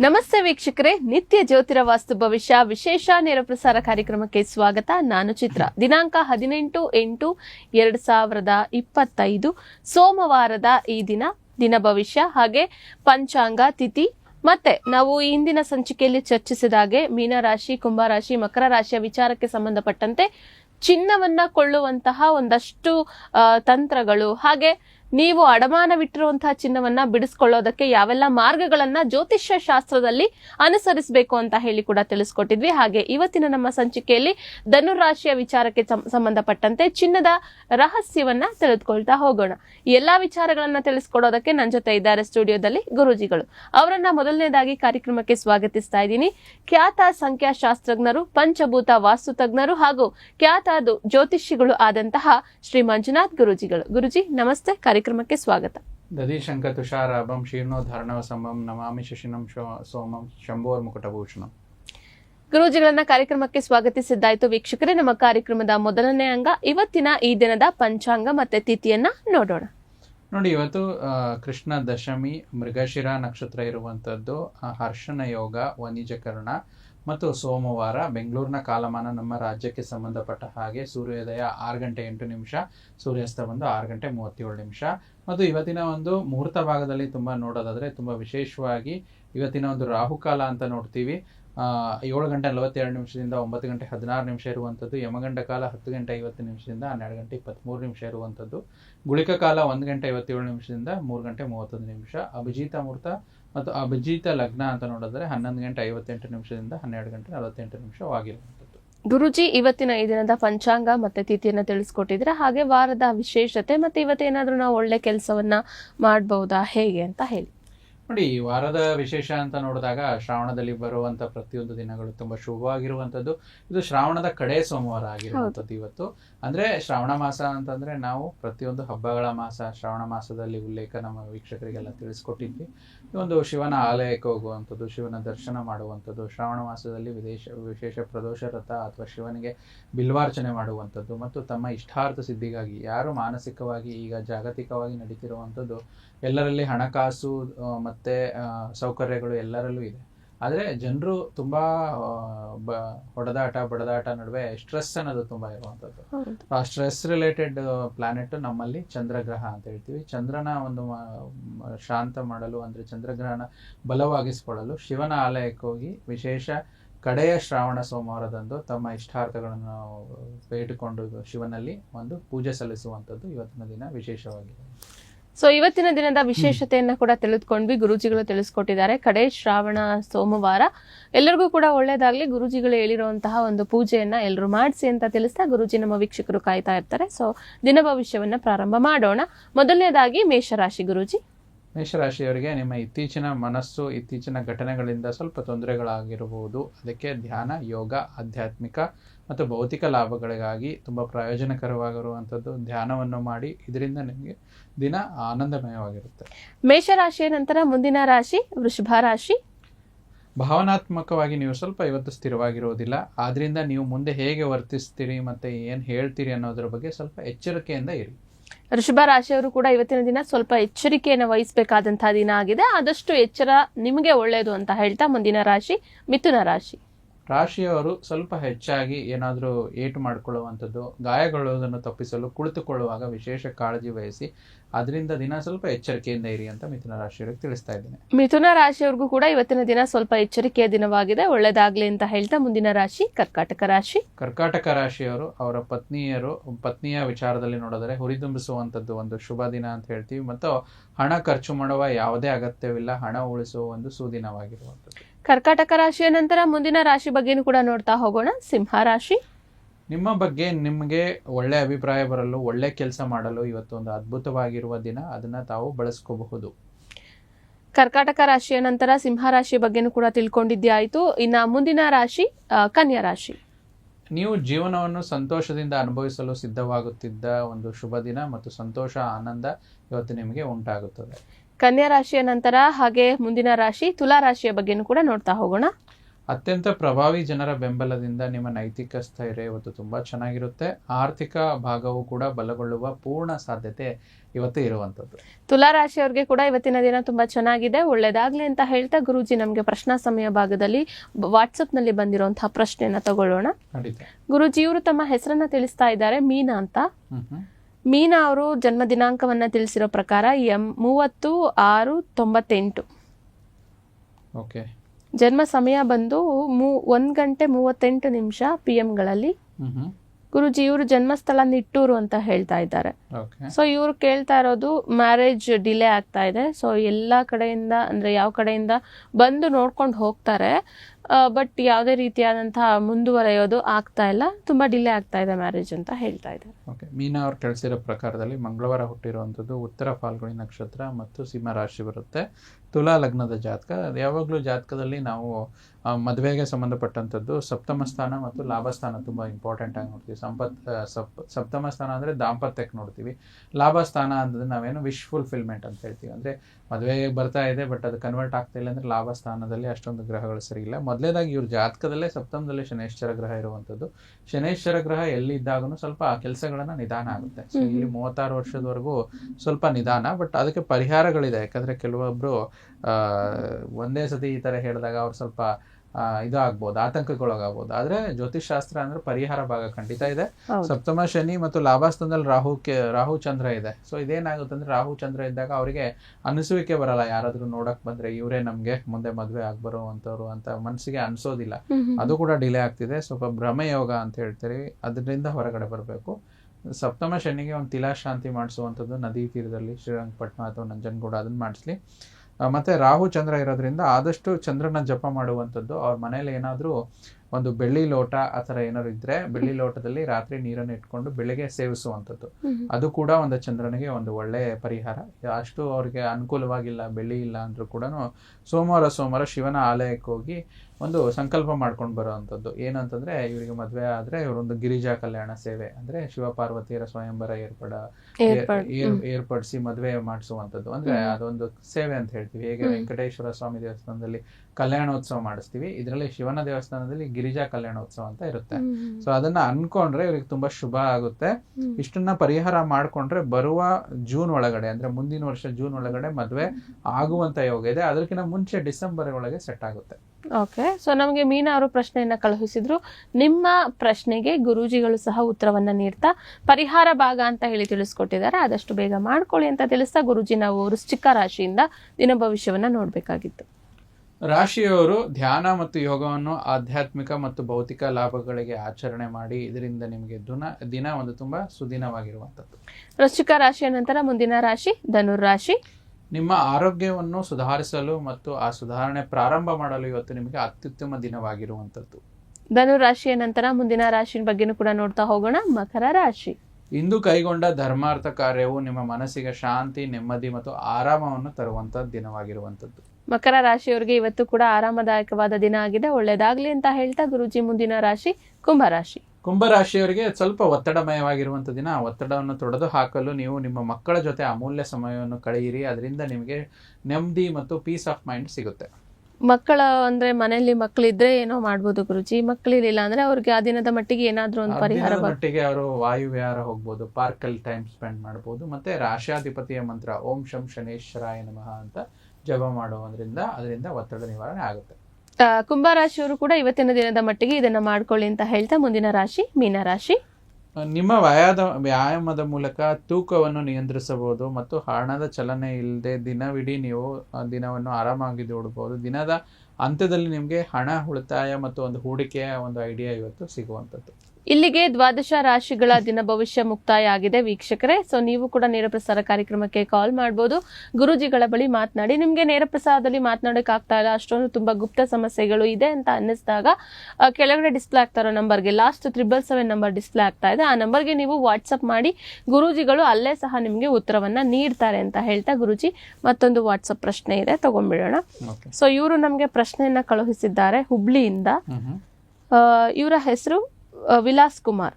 ನಮಸ್ತೆ ವೀಕ್ಷಕರೇ, ನಿತ್ಯ ಜ್ಯೋತಿರ ವಾಸ್ತು ಭವಿಷ್ಯ, ವಿಶೇಷ ನೇರ ಪ್ರಸಾರ ಕಾರ್ಯಕ್ರಮಕ್ಕೆ ಸ್ವಾಗತ. ನಾನು ಚಿತ್ರ. ದಿನಾಂಕ ಹದಿನೆಂಟು ಎಂಟು ಎರಡ್ ಸಾವಿರದ ಇಪ್ಪತ್ತೈದು, ಸೋಮವಾರದ ಈ ದಿನ ದಿನ ಭವಿಷ್ಯ, ಹಾಗೆ ಪಂಚಾಂಗ ತಿಥಿ. ಮತ್ತೆ ನಾವು ಈ ಹಿಂದಿನ ಸಂಚಿಕೆಯಲ್ಲಿ ಚರ್ಚಿಸಿದ ಹಾಗೆ ಮೀನರಾಶಿ, ಕುಂಭರಾಶಿ, ಮಕರ ರಾಶಿಯ ವಿಚಾರಕ್ಕೆ ಸಂಬಂಧಪಟ್ಟಂತೆ ಚಿನ್ನವನ್ನ ಕೊಳ್ಳುವಂತಹ ಒಂದಷ್ಟು ತಂತ್ರಗಳು. ಹಾಗೆ ನೀವು ಅಡಮಾನವಿಟ್ಟಿರುವಂತಹ ಚಿನ್ನವನ್ನ ಬಿಡಿಸ್ಕೊಳ್ಳೋದಕ್ಕೆ ಯಾವೆಲ್ಲ ಮಾರ್ಗಗಳನ್ನ ಜ್ಯೋತಿಷ್ಯ ಶಾಸ್ತ್ರದಲ್ಲಿ ಅನುಸರಿಸಬೇಕು ಅಂತ ಹೇಳಿ ಕೂಡ ತಿಳಿಸ್ಕೊಟ್ಟಿದ್ವಿ. ಹಾಗೆ ಇವತ್ತಿನ ನಮ್ಮ ಸಂಚಿಕೆಯಲ್ಲಿ ಧನುರಾಶಿಯ ವಿಚಾರಕ್ಕೆ ಸಂಬಂಧಪಟ್ಟಂತೆ ಚಿನ್ನದ ರಹಸ್ಯವನ್ನ ತಿಳಿದುಕೊಳ್ತಾ ಹೋಗೋಣ. ಎಲ್ಲಾ ವಿಚಾರಗಳನ್ನ ತಿಳಿಸ್ಕೊಡೋದಕ್ಕೆ ನನ್ನ ಜೊತೆ ಇದ್ದಾರೆ ಸ್ಟುಡಿಯೋದಲ್ಲಿ ಗುರುಜಿಗಳು. ಅವರನ್ನ ಮೊದಲನೇದಾಗಿ ಕಾರ್ಯಕ್ರಮಕ್ಕೆ ಸ್ವಾಗತಿಸ್ತಾ ಇದ್ದೀನಿ. ಖ್ಯಾತ ಸಂಖ್ಯಾಶಾಸ್ತ್ರಜ್ಞರು, ಪಂಚಭೂತ ವಾಸ್ತು ತಜ್ಞರು ಹಾಗೂ ಖ್ಯಾತ ಜ್ಯೋತಿಷಿಗಳು ಆದಂತಹ ಶ್ರೀ ಮಂಜುನಾಥ್ ಗುರುಜಿಗಳು. ಗುರುಜಿ, ನಮಸ್ತೆ. ಕಾರ್ಯಕ್ರಮಕ್ಕೆ ಸ್ವಾಗತ. ದಧಿಶಂಕ ತುಷಾರಾಭಂ ಶೀರ್ಣೋಧಾರಣ ಸಮಂ ನಮಾಮಿ ಶಶಿನಂ ಶೋ- ಸೋಮಂ ಶಂಭೋರ್ ಮುಕುಟಭೂಷಣಂ. ಗುರೂಜಿಗಳನ್ನ ಕಾರ್ಯಕ್ರಮಕ್ಕೆ ಸ್ವಾಗತಿಸಿದ್ದಾಯ್ತು ವೀಕ್ಷಕರೇ. ನಮ್ಮ ಕಾರ್ಯಕ್ರಮದ ಮೊದಲನೇ ಅಂಗ ಇವತ್ತಿನ ಈ ದಿನದ ಪಂಚಾಂಗ ಮತ್ತೆ ತಿಥಿಯನ್ನ ನೋಡೋಣ. ನೋಡಿ ಇವತ್ತು ಕೃಷ್ಣ ದಶಮಿ ಮೃಗಶಿರ ನಕ್ಷತ್ರ ಇರುವಂತದ್ದು ಆ, ಹರ್ಷಣ ಯೋಗ ವನಿಜಕರಣ ಮತ್ತು ಸೋಮವಾರ ಬೆಂಗಳೂರಿನ ಕಾಲಮಾನ ನಮ್ಮ ರಾಜ್ಯಕ್ಕೆ ಸಂಬಂಧಪಟ್ಟ ಹಾಗೆ ಸೂರ್ಯೋದಯ ಆರು ಗಂಟೆ ಎಂಟು ನಿಮಿಷ, ಸೂರ್ಯಾಸ್ತ ಬಂದು ಆರು ಗಂಟೆ ಮೂವತ್ತೇಳು ನಿಮಿಷ. ಮತ್ತು ಇವತ್ತಿನ ಒಂದು ಮುಹೂರ್ತ ಭಾಗದಲ್ಲಿ ತುಂಬ ನೋಡೋದಾದರೆ ತುಂಬ ವಿಶೇಷವಾಗಿ ಇವತ್ತಿನ ಒಂದು ರಾಹುಕಾಲ ಅಂತ ನೋಡ್ತೀವಿ. ಏಳು ಗಂಟೆ ನಲವತ್ತೆರಡು ನಿಮಿಷದಿಂದ ಒಂಬತ್ತು ಗಂಟೆ ಹದಿನಾರು ನಿಮಿಷ ಇರುವಂಥದ್ದು, ಯಮಗಂಡ ಕಾಲ ಹತ್ತು ಗಂಟೆ ಐವತ್ತು ನಿಮಿಷದಿಂದ ಹನ್ನೆರಡು ಗಂಟೆ ಇಪ್ಪತ್ತ್ಮೂರು ನಿಮಿಷ ಇರುವಂಥದ್ದು. ಗುಳಿಕ ಕಾಲ ಒಂದು ಗಂಟೆ ಐವತ್ತೇಳು ನಿಮಿಷದಿಂದ ಮೂರು ಗಂಟೆ ಮೂವತ್ತೊಂದು ನಿಮಿಷ. ಅಭಿಜಿತ ಮುಹೂರ್ತ ಮತ್ತು ಅಭಿಜಿತ ಲಗ್ನ ಅಂತ ನೋಡಿದ್ರೆ ಹನ್ನೊಂದು ಗಂಟೆ ಐವತ್ತೆಂಟು ನಿಮಿಷದಿಂದ ಹನ್ನೆರಡು ಗಂಟೆ ನಲವತ್ತೆಂಟು ನಿಮಿಷವಾಗಿರುವಂಥದ್ದು ಗುರುಜಿ ಇವತ್ತಿನ ಈ ದಿನದ ಪಂಚಾಂಗ ಮತ್ತೆ ತಿಥಿಯನ್ನ ತಿಳಿಸ್ಕೊಟ್ಟಿದ್ರೆ ಹಾಗೆ ವಾರದ ವಿಶೇಷತೆ ಮತ್ತೆ ಇವತ್ತೇನಾದ್ರೂ ನಾವು ಒಳ್ಳೆ ಕೆಲಸವನ್ನ ಮಾಡಬಹುದಾ ಹೇಗೆ ಅಂತ ಹೇಳಿ. ನೋಡಿ ಈ ವಾರದ ವಿಶೇಷ ಅಂತ ನೋಡಿದಾಗ ಶ್ರಾವಣದಲ್ಲಿ ಬರುವಂತ ಪ್ರತಿಯೊಂದು ದಿನಗಳು ತುಂಬಾ ಶುಭವಾಗಿರುವಂತದ್ದು ಇದು ಶ್ರಾವಣದ ಕಡೆ ಸೋಮವಾರ ಆಗಿರುವಂತದ್ದು ಇವತ್ತು. ಅಂದ್ರೆ ಶ್ರಾವಣ ಮಾಸ ಅಂತಂದ್ರೆ ನಾವು ಪ್ರತಿಯೊಂದು ಹಬ್ಬಗಳ ಮಾಸ ಶ್ರಾವಣ ಮಾಸದಲ್ಲಿ ಉಲ್ಲೇಖ ನಮ್ಮ ವೀಕ್ಷಕರಿಗೆಲ್ಲ ತಿಳಿಸ್ಕೊಟ್ಟಿದ್ವಿ. ಒಂದು ಶಿವನ ಆಲಯಕ್ಕೆ ಹೋಗುವಂಥದ್ದು, ಶಿವನ ದರ್ಶನ ಮಾಡುವಂಥದ್ದು, ಶ್ರಾವಣ ಮಾಸದಲ್ಲಿ ವಿದೇಶ, ವಿಶೇಷ ಪ್ರದೋಷ ರಥ ಅಥವಾ ಶಿವನಿಗೆ ಬಿಲ್ವಾರ್ಚನೆ ಮಾಡುವಂಥದ್ದು ಮತ್ತು ತಮ್ಮ ಇಷ್ಟಾರ್ಥ ಸಿದ್ಧಿಗಾಗಿ, ಯಾರು ಮಾನಸಿಕವಾಗಿ ಈಗ ಜಾಗತಿಕವಾಗಿ ನಡೀತಿರುವಂಥದ್ದು, ಎಲ್ಲರಲ್ಲಿ ಹಣಕಾಸು ಮತ್ತು ಸೌಕರ್ಯಗಳು ಎಲ್ಲರಲ್ಲೂ ಇದೆ. ಆದರೆ ಜನರು ತುಂಬಾ ಹೊಡೆದಾಟ ಬಡದಾಟ ನಡುವೆ ಸ್ಟ್ರೆಸ್ ಅನ್ನೋದು ತುಂಬಾ ಇರುವಂಥದ್ದು. ಆ ಸ್ಟ್ರೆಸ್ ರಿಲೇಟೆಡ್ ಪ್ಲಾನೆಟ್ ನಮ್ಮಲ್ಲಿ ಚಂದ್ರಗ್ರಹ ಅಂತ ಹೇಳ್ತೀವಿ. ಚಂದ್ರನ ಒಂದು ಶಾಂತ ಮಾಡಲು ಅಂದ್ರೆ ಚಂದ್ರಗ್ರಹನ ಬಲವಾಗಿಸಿಕೊಳ್ಳಲು ಶಿವನ ಆಲಯಕ್ಕೆ ಹೋಗಿ ವಿಶೇಷ ಕಡೆಯ ಶ್ರಾವಣ ಸೋಮವಾರದಂದು ತಮ್ಮ ಇಷ್ಟಾರ್ಥಗಳನ್ನು ಬೇಡಿಕೊಂಡು ಶಿವನಲ್ಲಿ ಒಂದು ಪೂಜೆ ಸಲ್ಲಿಸುವಂಥದ್ದು ಇವತ್ತಿನ ದಿನ ವಿಶೇಷವಾಗಿದೆ. ಸೊ ಇವತ್ತಿನ ದಿನದ ವಿಶೇಷತೆಯನ್ನ ಕೂಡ ತಿಳಿದುಕೊಂಡ್ವಿ ಗುರೂಜಿಗಳು ತಿಳಿಸ್ಕೊಟ್ಟಿದ್ದಾರೆ. ಕಡೆ ಶ್ರಾವಣ, ಸೋಮವಾರ ಎಲ್ಲರಿಗೂ ಕೂಡ ಒಳ್ಳೇದಾಗ್ಲಿ. ಗುರುಜಿಗಳು ಹೇಳಿರುವಂತಹ ಒಂದು ಪೂಜೆಯನ್ನ ಎಲ್ಲರೂ ಮಾಡಿಸಿ ಅಂತ ತಿಳಿಸ್ತಾ ಗುರುಜಿ ನಮ್ಮ ವೀಕ್ಷಕರು ಕಾಯ್ತಾ ಇರ್ತಾರೆ. ಸೊ ದಿನ ಭವಿಷ್ಯವನ್ನ ಪ್ರಾರಂಭ ಮಾಡೋಣ. ಮೊದಲನೇದಾಗಿ ಮೇಷರಾಶಿ ಗುರೂಜಿ. ಮೇಷರಾಶಿಯವರಿಗೆ ನಿಮ್ಮ ಇತ್ತೀಚಿನ ಮನಸ್ಸು ಇತ್ತೀಚಿನ ಘಟನೆಗಳಿಂದ ಸ್ವಲ್ಪ ತೊಂದರೆಗಳಾಗಿರಬಹುದು. ಅದಕ್ಕೆ ಧ್ಯಾನ ಯೋಗ ಆಧ್ಯಾತ್ಮಿಕ ಮತ್ತು ಭೌತಿಕ ಲಾಭಗಳಿಗಾಗಿ ತುಂಬ ಪ್ರಯೋಜನಕರವಾಗಿರುವಂಥದ್ದು ಧ್ಯಾನವನ್ನು ಮಾಡಿ. ಇದರಿಂದ ನಿಮಗೆ ದಿನ ಆನಂದಮಯವಾಗಿರುತ್ತೆ. ಮೇಷರಾಶಿಯ ನಂತರ ಮುಂದಿನ ರಾಶಿ ವೃಷಭ ರಾಶಿ. ಭಾವನಾತ್ಮಕವಾಗಿ ನೀವು ಸ್ವಲ್ಪ ಇವತ್ತು ಸ್ಥಿರವಾಗಿರುವುದಿಲ್ಲ ಆದ್ದರಿಂದ ನೀವು ಮುಂದೆ ಹೇಗೆ ವರ್ತಿಸ್ತೀರಿ ಮತ್ತೆ ಏನು ಹೇಳ್ತೀರಿ ಅನ್ನೋದ್ರ ಬಗ್ಗೆ ಸ್ವಲ್ಪ ಎಚ್ಚರಿಕೆಯಿಂದ ಇರಿ. ವೃಷಭ ರಾಶಿಯವರು ಕೂಡ ಇವತ್ತಿನ ದಿನ ಸ್ವಲ್ಪ ಎಚ್ಚರಿಕೆಯನ್ನು ವಹಿಸಬೇಕಾದಂತಹ ದಿನ ಆಗಿದೆ. ಆದಷ್ಟು ಎಚ್ಚರ ನಿಮಗೆ ಒಳ್ಳೆಯದು ಅಂತ ಹೇಳ್ತಾ ಮುಂದಿನ ರಾಶಿ, ಮಿಥುನ ರಾಶಿ. ರಾಶಿಯವರು ಸ್ವಲ್ಪ ಹೆಚ್ಚಾಗಿ ಏನಾದರೂ ಏಟು ಮಾಡಿಕೊಳ್ಳುವಂಥದ್ದು ಗಾಯಗೊಳ್ಳುವುದನ್ನು ತಪ್ಪಿಸಲು ಕುಳಿತುಕೊಳ್ಳುವಾಗ ವಿಶೇಷ ಕಾಳಜಿ ವಹಿಸಿ ಅದರಿಂದ ದಿನ ಸ್ವಲ್ಪ ಎಚ್ಚರಿಕೆಯಿಂದ ಇರಿ ಅಂತ ಮಿಥುನ ರಾಶಿಯವರಿಗೆ ತಿಳಿಸ್ತಾ ಇದ್ದೇನೆ. ಮಿಥುನ ರಾಶಿಯವ್ರಿಗೂ ಕೂಡ ಇವತ್ತಿನ ದಿನ ಸ್ವಲ್ಪ ಎಚ್ಚರಿಕೆಯ ದಿನವಾಗಿದೆ. ಒಳ್ಳೆದಾಗ್ಲಿ ಅಂತ ಹೇಳ್ತಾ ಮುಂದಿನ ರಾಶಿ ಕರ್ಕಾಟಕ ರಾಶಿ. ಕರ್ಕಾಟಕ ರಾಶಿಯವರು ಅವರ ಪತ್ನಿಯರು ಪತ್ನಿಯ ವಿಚಾರದಲ್ಲಿ ನೋಡಿದರೆ ಹುರಿದುಂಬಿಸುವಂಥದ್ದು ಒಂದು ಶುಭ ದಿನ ಅಂತ ಹೇಳ್ತೀವಿ. ಮತ್ತು ಹಣ ಖರ್ಚು ಮಾಡುವ ಯಾವುದೇ ಅಗತ್ಯವಿಲ್ಲ. ಹಣ ಉಳಿಸುವ ಒಂದು ಸುದಿನವಾಗಿರುವಂಥದ್ದು. ಕರ್ಕಾಟಕ ರಾಶಿಯ ನಂತರ ಮುಂದಿನ ರಾಶಿ ಬಗ್ಗೆನೂ ಕೂಡ ನೋಡ್ತಾ ಹೋಗೋಣ. ಸಿಂಹ ರಾಶಿ. ನಿಮ್ಮ ಬಗ್ಗೆ ನಿಮಗೆ ಒಳ್ಳೆ ಅಭಿಪ್ರಾಯ ಬರಲು ಒಳ್ಳೆ ಕೆಲಸ ಮಾಡಲು ಇವತ್ತೊಂದು ಅದ್ಭುತವಾಗಿರುವ ದಿನ ಅದನ್ನ ತಾವು ಬಳಸ್ಕೋಬಹುದು. ಕರ್ಕಾಟಕ ರಾಶಿಯ ನಂತರ ಸಿಂಹ ರಾಶಿಯ ಬಗ್ಗೆನೂ ಕೂಡ ತಿಳ್ಕೊಂಡಿದ್ದೆ ಆಯ್ತು ಇನ್ನ ಮುಂದಿನ ರಾಶಿ ಕನ್ಯಾ ರಾಶಿ. ನೀವು ಜೀವನವನ್ನು ಸಂತೋಷದಿಂದ ಅನುಭವಿಸಲು ಸಿದ್ಧವಾಗುತ್ತಿದ್ದ ಒಂದು ಶುಭ ದಿನ ಮತ್ತು ಸಂತೋಷ ಆನಂದ ಇವತ್ತು ನಿಮಗೆ ಉಂಟಾಗುತ್ತದೆ. ಕನ್ಯಾ ರಾಶಿಯ ನಂತರ ಹಾಗೆ ಮುಂದಿನ ರಾಶಿ ತುಲಾ ರಾಶಿಯ ಬಗ್ಗೆನೂ ಕೂಡ ನೋಡ್ತಾ ಹೋಗೋಣ. ಅತ್ಯಂತ ಪ್ರಭಾವಿ ಜನರ ಬೆಂಬಲದಿಂದ ನಿಮ್ಮ ನೈತಿಕ ಸ್ಥೈರ್ಯ ಇವತ್ತು ತುಂಬಾ ಚೆನ್ನಾಗಿರುತ್ತೆ. ಆರ್ಥಿಕ ಭಾಗವು ಕೂಡ ಬಲಗೊಳ್ಳುವ ಪೂರ್ಣ ಸಾಧ್ಯತೆ ಇವತ್ತು ಇರುವಂತದ್ದು ತುಲಾ ರಾಶಿಯವ್ರಿಗೆ ಕೂಡ ಇವತ್ತಿನ ದಿನ ತುಂಬಾ ಚೆನ್ನಾಗಿದೆ. ಒಳ್ಳೇದಾಗ್ಲಿ ಅಂತ ಹೇಳ್ತಾ ಗುರುಜಿ ನಮ್ಗೆ ಪ್ರಶ್ನಾ ಸಮಯ ಭಾಗದಲ್ಲಿ ವಾಟ್ಸಪ್ನಲ್ಲಿ ಬಂದಿರುವಂತಹ ಪ್ರಶ್ನೆಯನ್ನ ತಗೊಳ್ಳೋಣ. ಗುರುಜಿ ಇವರು ತಮ್ಮ ಹೆಸರನ್ನ ತಿಳಿಸ್ತಾ ಇದ್ದಾರೆ. ಮೀನಾ ಅಂತ. ಮೀನಾ ಅವರು ಜನ್ಮ ದಿನಾಂಕವನ್ನು ತಿಳಿಸಿರೋ ಪ್ರಕಾರ ಎಂ ಮೂವತ್ತು ಆರು ತೊಂಬತ್ತೆಂಟು. ಓಕೆ. ಜನ್ಮ ಸಮಯ ಬಂದು ಮೂ ಒಂದ್ ಗಂಟೆ ಮೂವತ್ತೆಂಟು ನಿಮಿಷ ಪಿ ಎಂಗಳಲ್ಲಿ ಗುರುಜಿ ಇವರು ಜನ್ಮಸ್ಥಳ ನಿಟ್ಟೂರು ಅಂತ ಹೇಳ್ತಾ ಇದ್ದಾರೆ. ಸೊ ಇವರು ಕೇಳ್ತಾ ಇರೋದು ಮ್ಯಾರೇಜ್ ಡಿಲೇ ಆಗ್ತಾ ಇದೆ. ಸೊ ಎಲ್ಲಾ ಕಡೆಯಿಂದ ಅಂದ್ರೆ ಯಾವ ಕಡೆಯಿಂದ ಬಂದು ನೋಡ್ಕೊಂಡು ಹೋಗ್ತಾರೆ. ಬಟ್ ಯಾವುದೇ ರೀತಿಯಾದಂತಹ ಮುಂದುವರೆಯೋದು ಆಗ್ತಾ ಇಲ್ಲ. ತುಂಬಾ ಡಿಲೇ ಆಗ್ತಾ ಇದೆ ಮ್ಯಾರೇಜ್ ಅಂತ ಹೇಳ್ತಾ ಇದ್ದಾರೆ. ಓಕೆ ಮೀನಾ ಅವ್ರು ಕಳಿಸಿರೋ ಪ್ರಕಾರದಲ್ಲಿ ಮಂಗಳವಾರ ಹುಟ್ಟಿರುವಂಥದ್ದು ಉತ್ತರ ಫಾಲ್ಗುಣಿ ನಕ್ಷತ್ರ ಮತ್ತು ಸಿಂಹ ರಾಶಿ ಬರುತ್ತೆ. ತುಲಾ ಲಗ್ನದ ಜಾತಕ. ಯಾವಾಗಲೂ ಜಾತಕದಲ್ಲಿ ನಾವು ಮದುವೆಗೆ ಸಂಬಂಧಪಟ್ಟಂಥದ್ದು ಸಪ್ತಮ ಸ್ಥಾನ ಮತ್ತು ಲಾಭ ಸ್ಥಾನ ತುಂಬ ಇಂಪಾರ್ಟೆಂಟ್ ಆಗಿ ನೋಡ್ತೀವಿ. ಸಂಪತ್ ಸಪ್, ಸಪ್ತಮ ಸ್ಥಾನ ಅಂದರೆ ದಾಂಪತ್ಯಕ್ಕೆ ನೋಡ್ತೀವಿ. ಲಾಭ ಸ್ಥಾನ ಅಂತಂದ್ರೆ ನಾವೇನು ವಿಶ್ ಫುಲ್ಫಿಲ್ಮೆಂಟ್ ಅಂತ ಹೇಳ್ತೀವಿ. ಅಂದರೆ ಮದುವೆಗೆ ಬರ್ತಾ ಇದೆ ಬಟ್ ಅದು ಕನ್ವರ್ಟ್ ಆಗ್ತಾ ಇಲ್ಲ ಅಂದ್ರೆ ಲಾಭ ಸ್ಥಾನದಲ್ಲಿ ಅಷ್ಟೊಂದು ಗ್ರಹಗಳು ಸರಿ ಇಲ್ಲ. ಮೊದಲೇದಾಗಿ ಇವ್ರ ಜಾತಕದಲ್ಲೇ ಸಪ್ತಮದಲ್ಲೇ ಶನೇಶ್ವರ ಗ್ರಹ ಇರುವಂಥದ್ದು. ಶನೇಶ್ವರ ಗ್ರಹ ಎಲ್ಲಿದ್ದಾಗೂ ಸ್ವಲ್ಪ ಆ ಕೆಲಸಗಳನ್ನ ನಿಧಾನ ಆಗುತ್ತೆ. ಸೊ ಇಲ್ಲಿ ಮೂವತ್ತಾರು ವರ್ಷದವರೆಗೂ ಸ್ವಲ್ಪ ನಿಧಾನ ಬಟ್ ಅದಕ್ಕೆ ಪರಿಹಾರಗಳಿದೆ. ಯಾಕಂದ್ರೆ ಕೆಲವೊಬ್ರು ಆ, ಒಂದೇ ಸತಿ ಈ ತರ ಹೇಳಿದಾಗ ಅವ್ರು ಸ್ವಲ್ಪ ಆ, ಇದು ಆಗ್ಬೋದು ಆತಂಕಕ್ಕೊಳಗಾಗ್ಬೋದು. ಆದ್ರೆ ಜ್ಯೋತಿಷ್ ಶಾಸ್ತ್ರ ಅಂದ್ರೆ ಪರಿಹಾರ ಭಾಗ ಖಂಡಿತ ಇದೆ. ಸಪ್ತಮ ಶನಿ ಮತ್ತು ಲಾಭಾಸ್ಥಾನದಲ್ಲಿ ರಾಹು ರಾಹು ಚಂದ್ರ ಇದೆ. ಸೊ ಇದೇನಾಗುತ್ತೆ ಅಂದ್ರೆ ರಾಹು ಚಂದ್ರ ಇದ್ದಾಗ ಅವರಿಗೆ ಅನಿಸುವಿಕೆ ಬರಲ್ಲ. ಯಾರಾದ್ರೂ ನೋಡಕ್ ಬಂದ್ರೆ ಇವರೇ ನಮ್ಗೆ ಮುಂದೆ ಮದ್ವೆ ಆಗ್ಬರುವಂತವ್ರು ಅಂತ ಮನಸ್ಸಿಗೆ ಅನ್ಸೋದಿಲ್ಲ. ಅದು ಕೂಡ ಡಿಲೇ ಆಗ್ತಿದೆ. ಸ್ವಲ್ಪ ಭ್ರಮಯೋಗ ಅಂತ ಹೇಳ್ತೀರಿ. ಅದರಿಂದ ಹೊರಗಡೆ ಬರಬೇಕು. ಸಪ್ತಮ ಶನಿಗೆ ಒಂದು ತಿಲಾಶಾಂತಿ ಮಾಡಿಸುವಂಥದ್ದು ನದಿ ತೀರದಲ್ಲಿ ಶ್ರೀರಂಗಪಟ್ಟಣ ಅಥವಾ ನಂಜನಗೂಡ ಅದನ್ನ ಮಾಡಿಸ್ಲಿ. ಮತ್ತೆ ರಾಹು ಚಂದ್ರ ಇರೋದ್ರಿಂದ ಆದಷ್ಟು ಚಂದ್ರನ ಜಪ ಮಾಡುವಂಥದ್ದು ಅವ್ರ ಮನೇಲಿ ಏನಾದರೂ ಒಂದು ಬೆಳ್ಳಿ ಲೋಟ ಆ ಥರ ಏನಾದ್ರು ಇದ್ರೆ ಬೆಳ್ಳಿ ಲೋಟದಲ್ಲಿ ರಾತ್ರಿ ನೀರನ್ನು ಇಟ್ಕೊಂಡು ಬೆಳಿಗ್ಗೆ ಸೇವಿಸುವಂಥದ್ದು. ಅದು ಕೂಡ ಒಂದು ಚಂದ್ರನಿಗೆ ಒಂದು ಒಳ್ಳೆ ಪರಿಹಾರ. ಅಷ್ಟು ಅವ್ರಿಗೆ ಅನುಕೂಲವಾಗಿಲ್ಲ ಬೆಳ್ಳಿ ಇಲ್ಲ ಅಂದ್ರೂ ಕೂಡ ಸೋಮವಾರ ಸೋಮವಾರ ಶಿವನ ಆಲಯಕ್ಕೆ ಹೋಗಿ ಒಂದು ಸಂಕಲ್ಪ ಮಾಡ್ಕೊಂಡು ಬರುವಂಥದ್ದು. ಏನಂತಂದ್ರೆ ಇವರಿಗೆ ಮದುವೆ ಆದ್ರೆ ಇವರೊಂದು ಗಿರಿಜಾ ಕಲ್ಯಾಣ ಸೇವೆ ಅಂದ್ರೆ ಶಿವ ಪಾರ್ವತಿಯರ ಸ್ವಯಂವರ ಏರ್ಪಡ. ಏರ್ಪಡಿಸಿ ಮದುವೆ ಮಾಡಿಸುವಂಥದ್ದು. ಅಂದ್ರೆ ಅದೊಂದು ಸೇವೆ ಅಂತ ಹೇಳ್ತೀವಿ. ಹೇಗೆ ವೆಂಕಟೇಶ್ವರ ಸ್ವಾಮಿ ದೇವಸ್ಥಾನದಲ್ಲಿ ಕಲ್ಯಾಣೋತ್ಸವ ಮಾಡಿಸ್ತೀವಿ. ಇದರಲ್ಲಿ ಶಿವನ ದೇವಸ್ಥಾನದಲ್ಲಿ ಗಿರಿಜಾ ಕಲ್ಯಾಣೋತ್ಸವ ಅಂತ ಇರುತ್ತೆ. ಸೊ ಅದನ್ನ ಅನ್ಕೊಂಡ್ರೆ ಇವ್ರಿಗೆ ತುಂಬಾ ಶುಭ ಆಗುತ್ತೆ. ಇಷ್ಟನ್ನ ಪರಿಹಾರ ಮಾಡ್ಕೊಂಡ್ರೆ ಬರುವ ಜೂನ್ ಒಳಗಡೆ ಅಂದ್ರೆ ಮುಂದಿನ ವರ್ಷ ಜೂನ್ ಒಳಗಡೆ ಮದ್ವೆ ಆಗುವಂತ ಯೋಗ ಇದೆ. ಅದಕ್ಕಿಂತ ಮುಂಚೆ ಡಿಸೆಂಬರ್ ಒಳಗೆ ಸೆಟ್ ಆಗುತ್ತೆ. ಓಕೆ ಸೊ ನಮಗೆ ಮೀನಾ ಅವರು ಪ್ರಶ್ನೆಯನ್ನ ಕಳುಹಿಸಿದ್ರು. ನಿಮ್ಮ ಪ್ರಶ್ನೆಗೆ ಗುರೂಜಿಗಳು ಸಹ ಉತ್ತರವನ್ನ ನೀಡ್ತಾ ಪರಿಹಾರ ಭಾಗ ಅಂತ ಹೇಳಿ ತಿಳಿಸ್ಕೊಟ್ಟಿದ್ದಾರೆ. ಆದಷ್ಟು ಬೇಗ ಮಾಡ್ಕೊಳ್ಳಿ ಅಂತ ತಿಳಿಸ್ತಾ ಗುರುಜಿ ನಾವು ವೃಶ್ಚಿಕ ರಾಶಿಯಿಂದ ದಿನ ಭವಿಷ್ಯವನ್ನ ನೋಡ್ಬೇಕಾಗಿತ್ತು. ರಾಶಿಯವರು ಧ್ಯಾನ ಮತ್ತು ಯೋಗವನ್ನು ಆಧ್ಯಾತ್ಮಿಕ ಮತ್ತು ಭೌತಿಕ ಲಾಭಗಳಿಗೆ ಆಚರಣೆ ಮಾಡಿ ಇದರಿಂದ ನಿಮಗೆ ದಿನ ದಿನ ಒಂದು ತುಂಬಾ ಸುದಿನವಾಗಿರುವಂತದ್ದು ವೃಶ್ಚಿಕ ರಾಶಿಯ ನಂತರ ಮುಂದಿನ ರಾಶಿ ಧನುರ್ ರಾಶಿ. ನಿಮ್ಮ ಆರೋಗ್ಯವನ್ನು ಸುಧಾರಿಸಲು ಮತ್ತು ಆ ಸುಧಾರಣೆ ಪ್ರಾರಂಭ ಮಾಡಲು ಇವತ್ತು ನಿಮಗೆ ಅತ್ಯುತ್ತಮ ದಿನವಾಗಿರುವಂತದ್ದು ಧನುರ್ ರಾಶಿಯ ನಂತರ ಮುಂದಿನ ರಾಶಿ ಬಗ್ಗೆನೂ ಕೂಡ ನೋಡ್ತಾ ಹೋಗೋಣ. ಮಕರ ರಾಶಿ. ಇಂದು ಕೈಗೊಂಡ ಧರ್ಮಾರ್ಥ ಕಾರ್ಯವು ನಿಮ್ಮ ಮನಸ್ಸಿಗೆ ಶಾಂತಿ ನೆಮ್ಮದಿ ಮತ್ತು ಆರಾಮವನ್ನು ತರುವಂತ ದಿನವಾಗಿರುವಂತದ್ದು ಮಕರ ರಾಶಿಯವರಿಗೆ ಇವತ್ತು ಕೂಡ ಆರಾಮದಾಯಕವಾದ ದಿನ ಆಗಿದೆ. ಒಳ್ಳೇದಾಗ್ಲಿ ಅಂತ ಹೇಳ್ತಾ ಗುರುಜಿ ಮುಂದಿನ ರಾಶಿ ಕುಂಭರಾಶಿ ಕುಂಭರಾಶಿಯವರಿಗೆ ಸ್ವಲ್ಪ ಒತ್ತಡಮಯವಾಗಿರುವಂತ ದಿನ ಆ ಒತ್ತಡವನ್ನು ತೊಡೆದು ಹಾಕಲು ನೀವು ನಿಮ್ಮ ಮಕ್ಕಳ ಜೊತೆ ಅಮೂಲ್ಯ ಸಮಯವನ್ನು ಕಳೆಯಿರಿ. ಅದರಿಂದ ನಿಮಗೆ ನೆಮ್ಮದಿ ಮತ್ತು ಪೀಸ್ ಆಫ್ ಮೈಂಡ್ ಸಿಗುತ್ತೆ. ಮಕ್ಕಳ ಅಂದ್ರೆ ಮನೆಯಲ್ಲಿ ಮಕ್ಕಳಿದ್ರೆ ಏನೋ ಮಾಡ್ಬೋದು ಗುರುಜಿ. ಮಕ್ಕಳಿಲ್ಲ ಅಂದ್ರೆ ಅವ್ರಿಗೆ ಆ ದಿನದ ಮಟ್ಟಿಗೆ ಏನಾದ್ರೂ ಒಂದು ಪರಿಹಾರ ಮಟ್ಟಿಗೆ ಅವರು ವಾಯುವಿಹಾರ ಹೋಗ್ಬೋದು ಪಾರ್ಕಲ್ಲಿ ಟೈಮ್ ಸ್ಪೆಂಡ್ ಮಾಡ್ಬೋದು ಮತ್ತೆ ರಾಶಾಧಿಪತಿಯ ಮಂತ್ರ ಓಂ ಶಂ ಶನೇಶ್ವರಾಯ ನಮಃ ಅಂತ ಜಪ ಮಾಡುವುದರಿಂದ ಅದರಿಂದ ಒತ್ತಡ ನಿವಾರಣೆ ಆಗುತ್ತೆ. ಕುಂಭ ಕುಂಭರಾಶಿಯವರು ಕೂಡ ಇವತ್ತಿನ ದಿನದ ಮಟ್ಟಿಗೆ ಇದನ್ನ ಮಾಡ್ಕೊಳ್ಳಿ ಅಂತ ಹೇಳ್ತಾ ಮುಂದಿನ ರಾಶಿ ಮೀನ ರಾಶಿ. ನಿಮ್ಮ ವ್ಯಾಯಾದ ವ್ಯಾಯಾಮದ ಮೂಲಕ ತೂಕವನ್ನು ನಿಯಂತ್ರಿಸಬಹುದು ಮತ್ತು ಹಣದ ಚಲನೆ ಇಲ್ಲದೆ ದಿನವಿಡೀ ನೀವು ದಿನವನ್ನು ಆರಾಮಾಗಿ ದೂಡಬಹುದು. ದಿನದ ಅಂತ್ಯದಲ್ಲಿ ನಿಮಗೆ ಹಣ ಉಳಿತಾಯ ಮತ್ತು ಒಂದು ಹೂಡಿಕೆಯ ಒಂದು ಐಡಿಯಾ ಇವತ್ತು ಸಿಗುವಂಥದ್ದು. ಇಲ್ಲಿಗೆ ದ್ವಾದಶ ರಾಶಿಗಳ ದಿನ ಭವಿಷ್ಯ ಮುಕ್ತಾಯ ಆಗಿದೆ ವೀಕ್ಷಕರೇ ಸೊ ನೀವು ಕೂಡ ನೇರ ಪ್ರಸಾರ ಕಾರ್ಯಕ್ರಮಕ್ಕೆ ಕಾಲ್ ಮಾಡಬಹುದು ಗುರುಜಿಗಳ ಬಳಿ ಮಾತನಾಡಿ. ನಿಮ್ಗೆ ನೇರ ಪ್ರಸಾರದಲ್ಲಿ ಮಾತನಾಡಕ್ ಆಗ್ತಾ ಇಲ್ಲ. ಅಷ್ಟೊಂದು ತುಂಬಾ ಗುಪ್ತ ಸಮಸ್ಯೆಗಳು ಇದೆ ಅಂತ ಅನ್ನಿಸಿದಾಗ ಕೆಳಗಡೆ ಡಿಸ್ಪ್ಲೇ ಆಗ್ತಾ ಇರೋ ನಂಬರ್ಗೆ last triple seven number display ಆಗ್ತಾ ಇದೆ. ಆ ನಂಬರ್ಗೆ ನೀವು ವಾಟ್ಸಪ್ ಮಾಡಿ ಗುರುಜಿಗಳು ಅಲ್ಲೇ ಸಹ ನಿಮ್ಗೆ ಉತ್ತರವನ್ನ ನೀಡ್ತಾರೆ ಅಂತ ಹೇಳ್ತಾ ಗುರುಜಿ ಮತ್ತೊಂದು ವಾಟ್ಸಪ್ ಪ್ರಶ್ನೆ ಇದೆ ತಗೊಂಡ್ಬಿಡೋಣ. ಸೊ ಇವರು ನಮ್ಗೆ ಪ್ರಶ್ನೆಯನ್ನ ಕಳುಹಿಸಿದ್ದಾರೆ ಹುಬ್ಳಿಯಿಂದ. ಇವರ ಹೆಸರು? ವಿಲಾಸ್ ಕುಮಾರ್.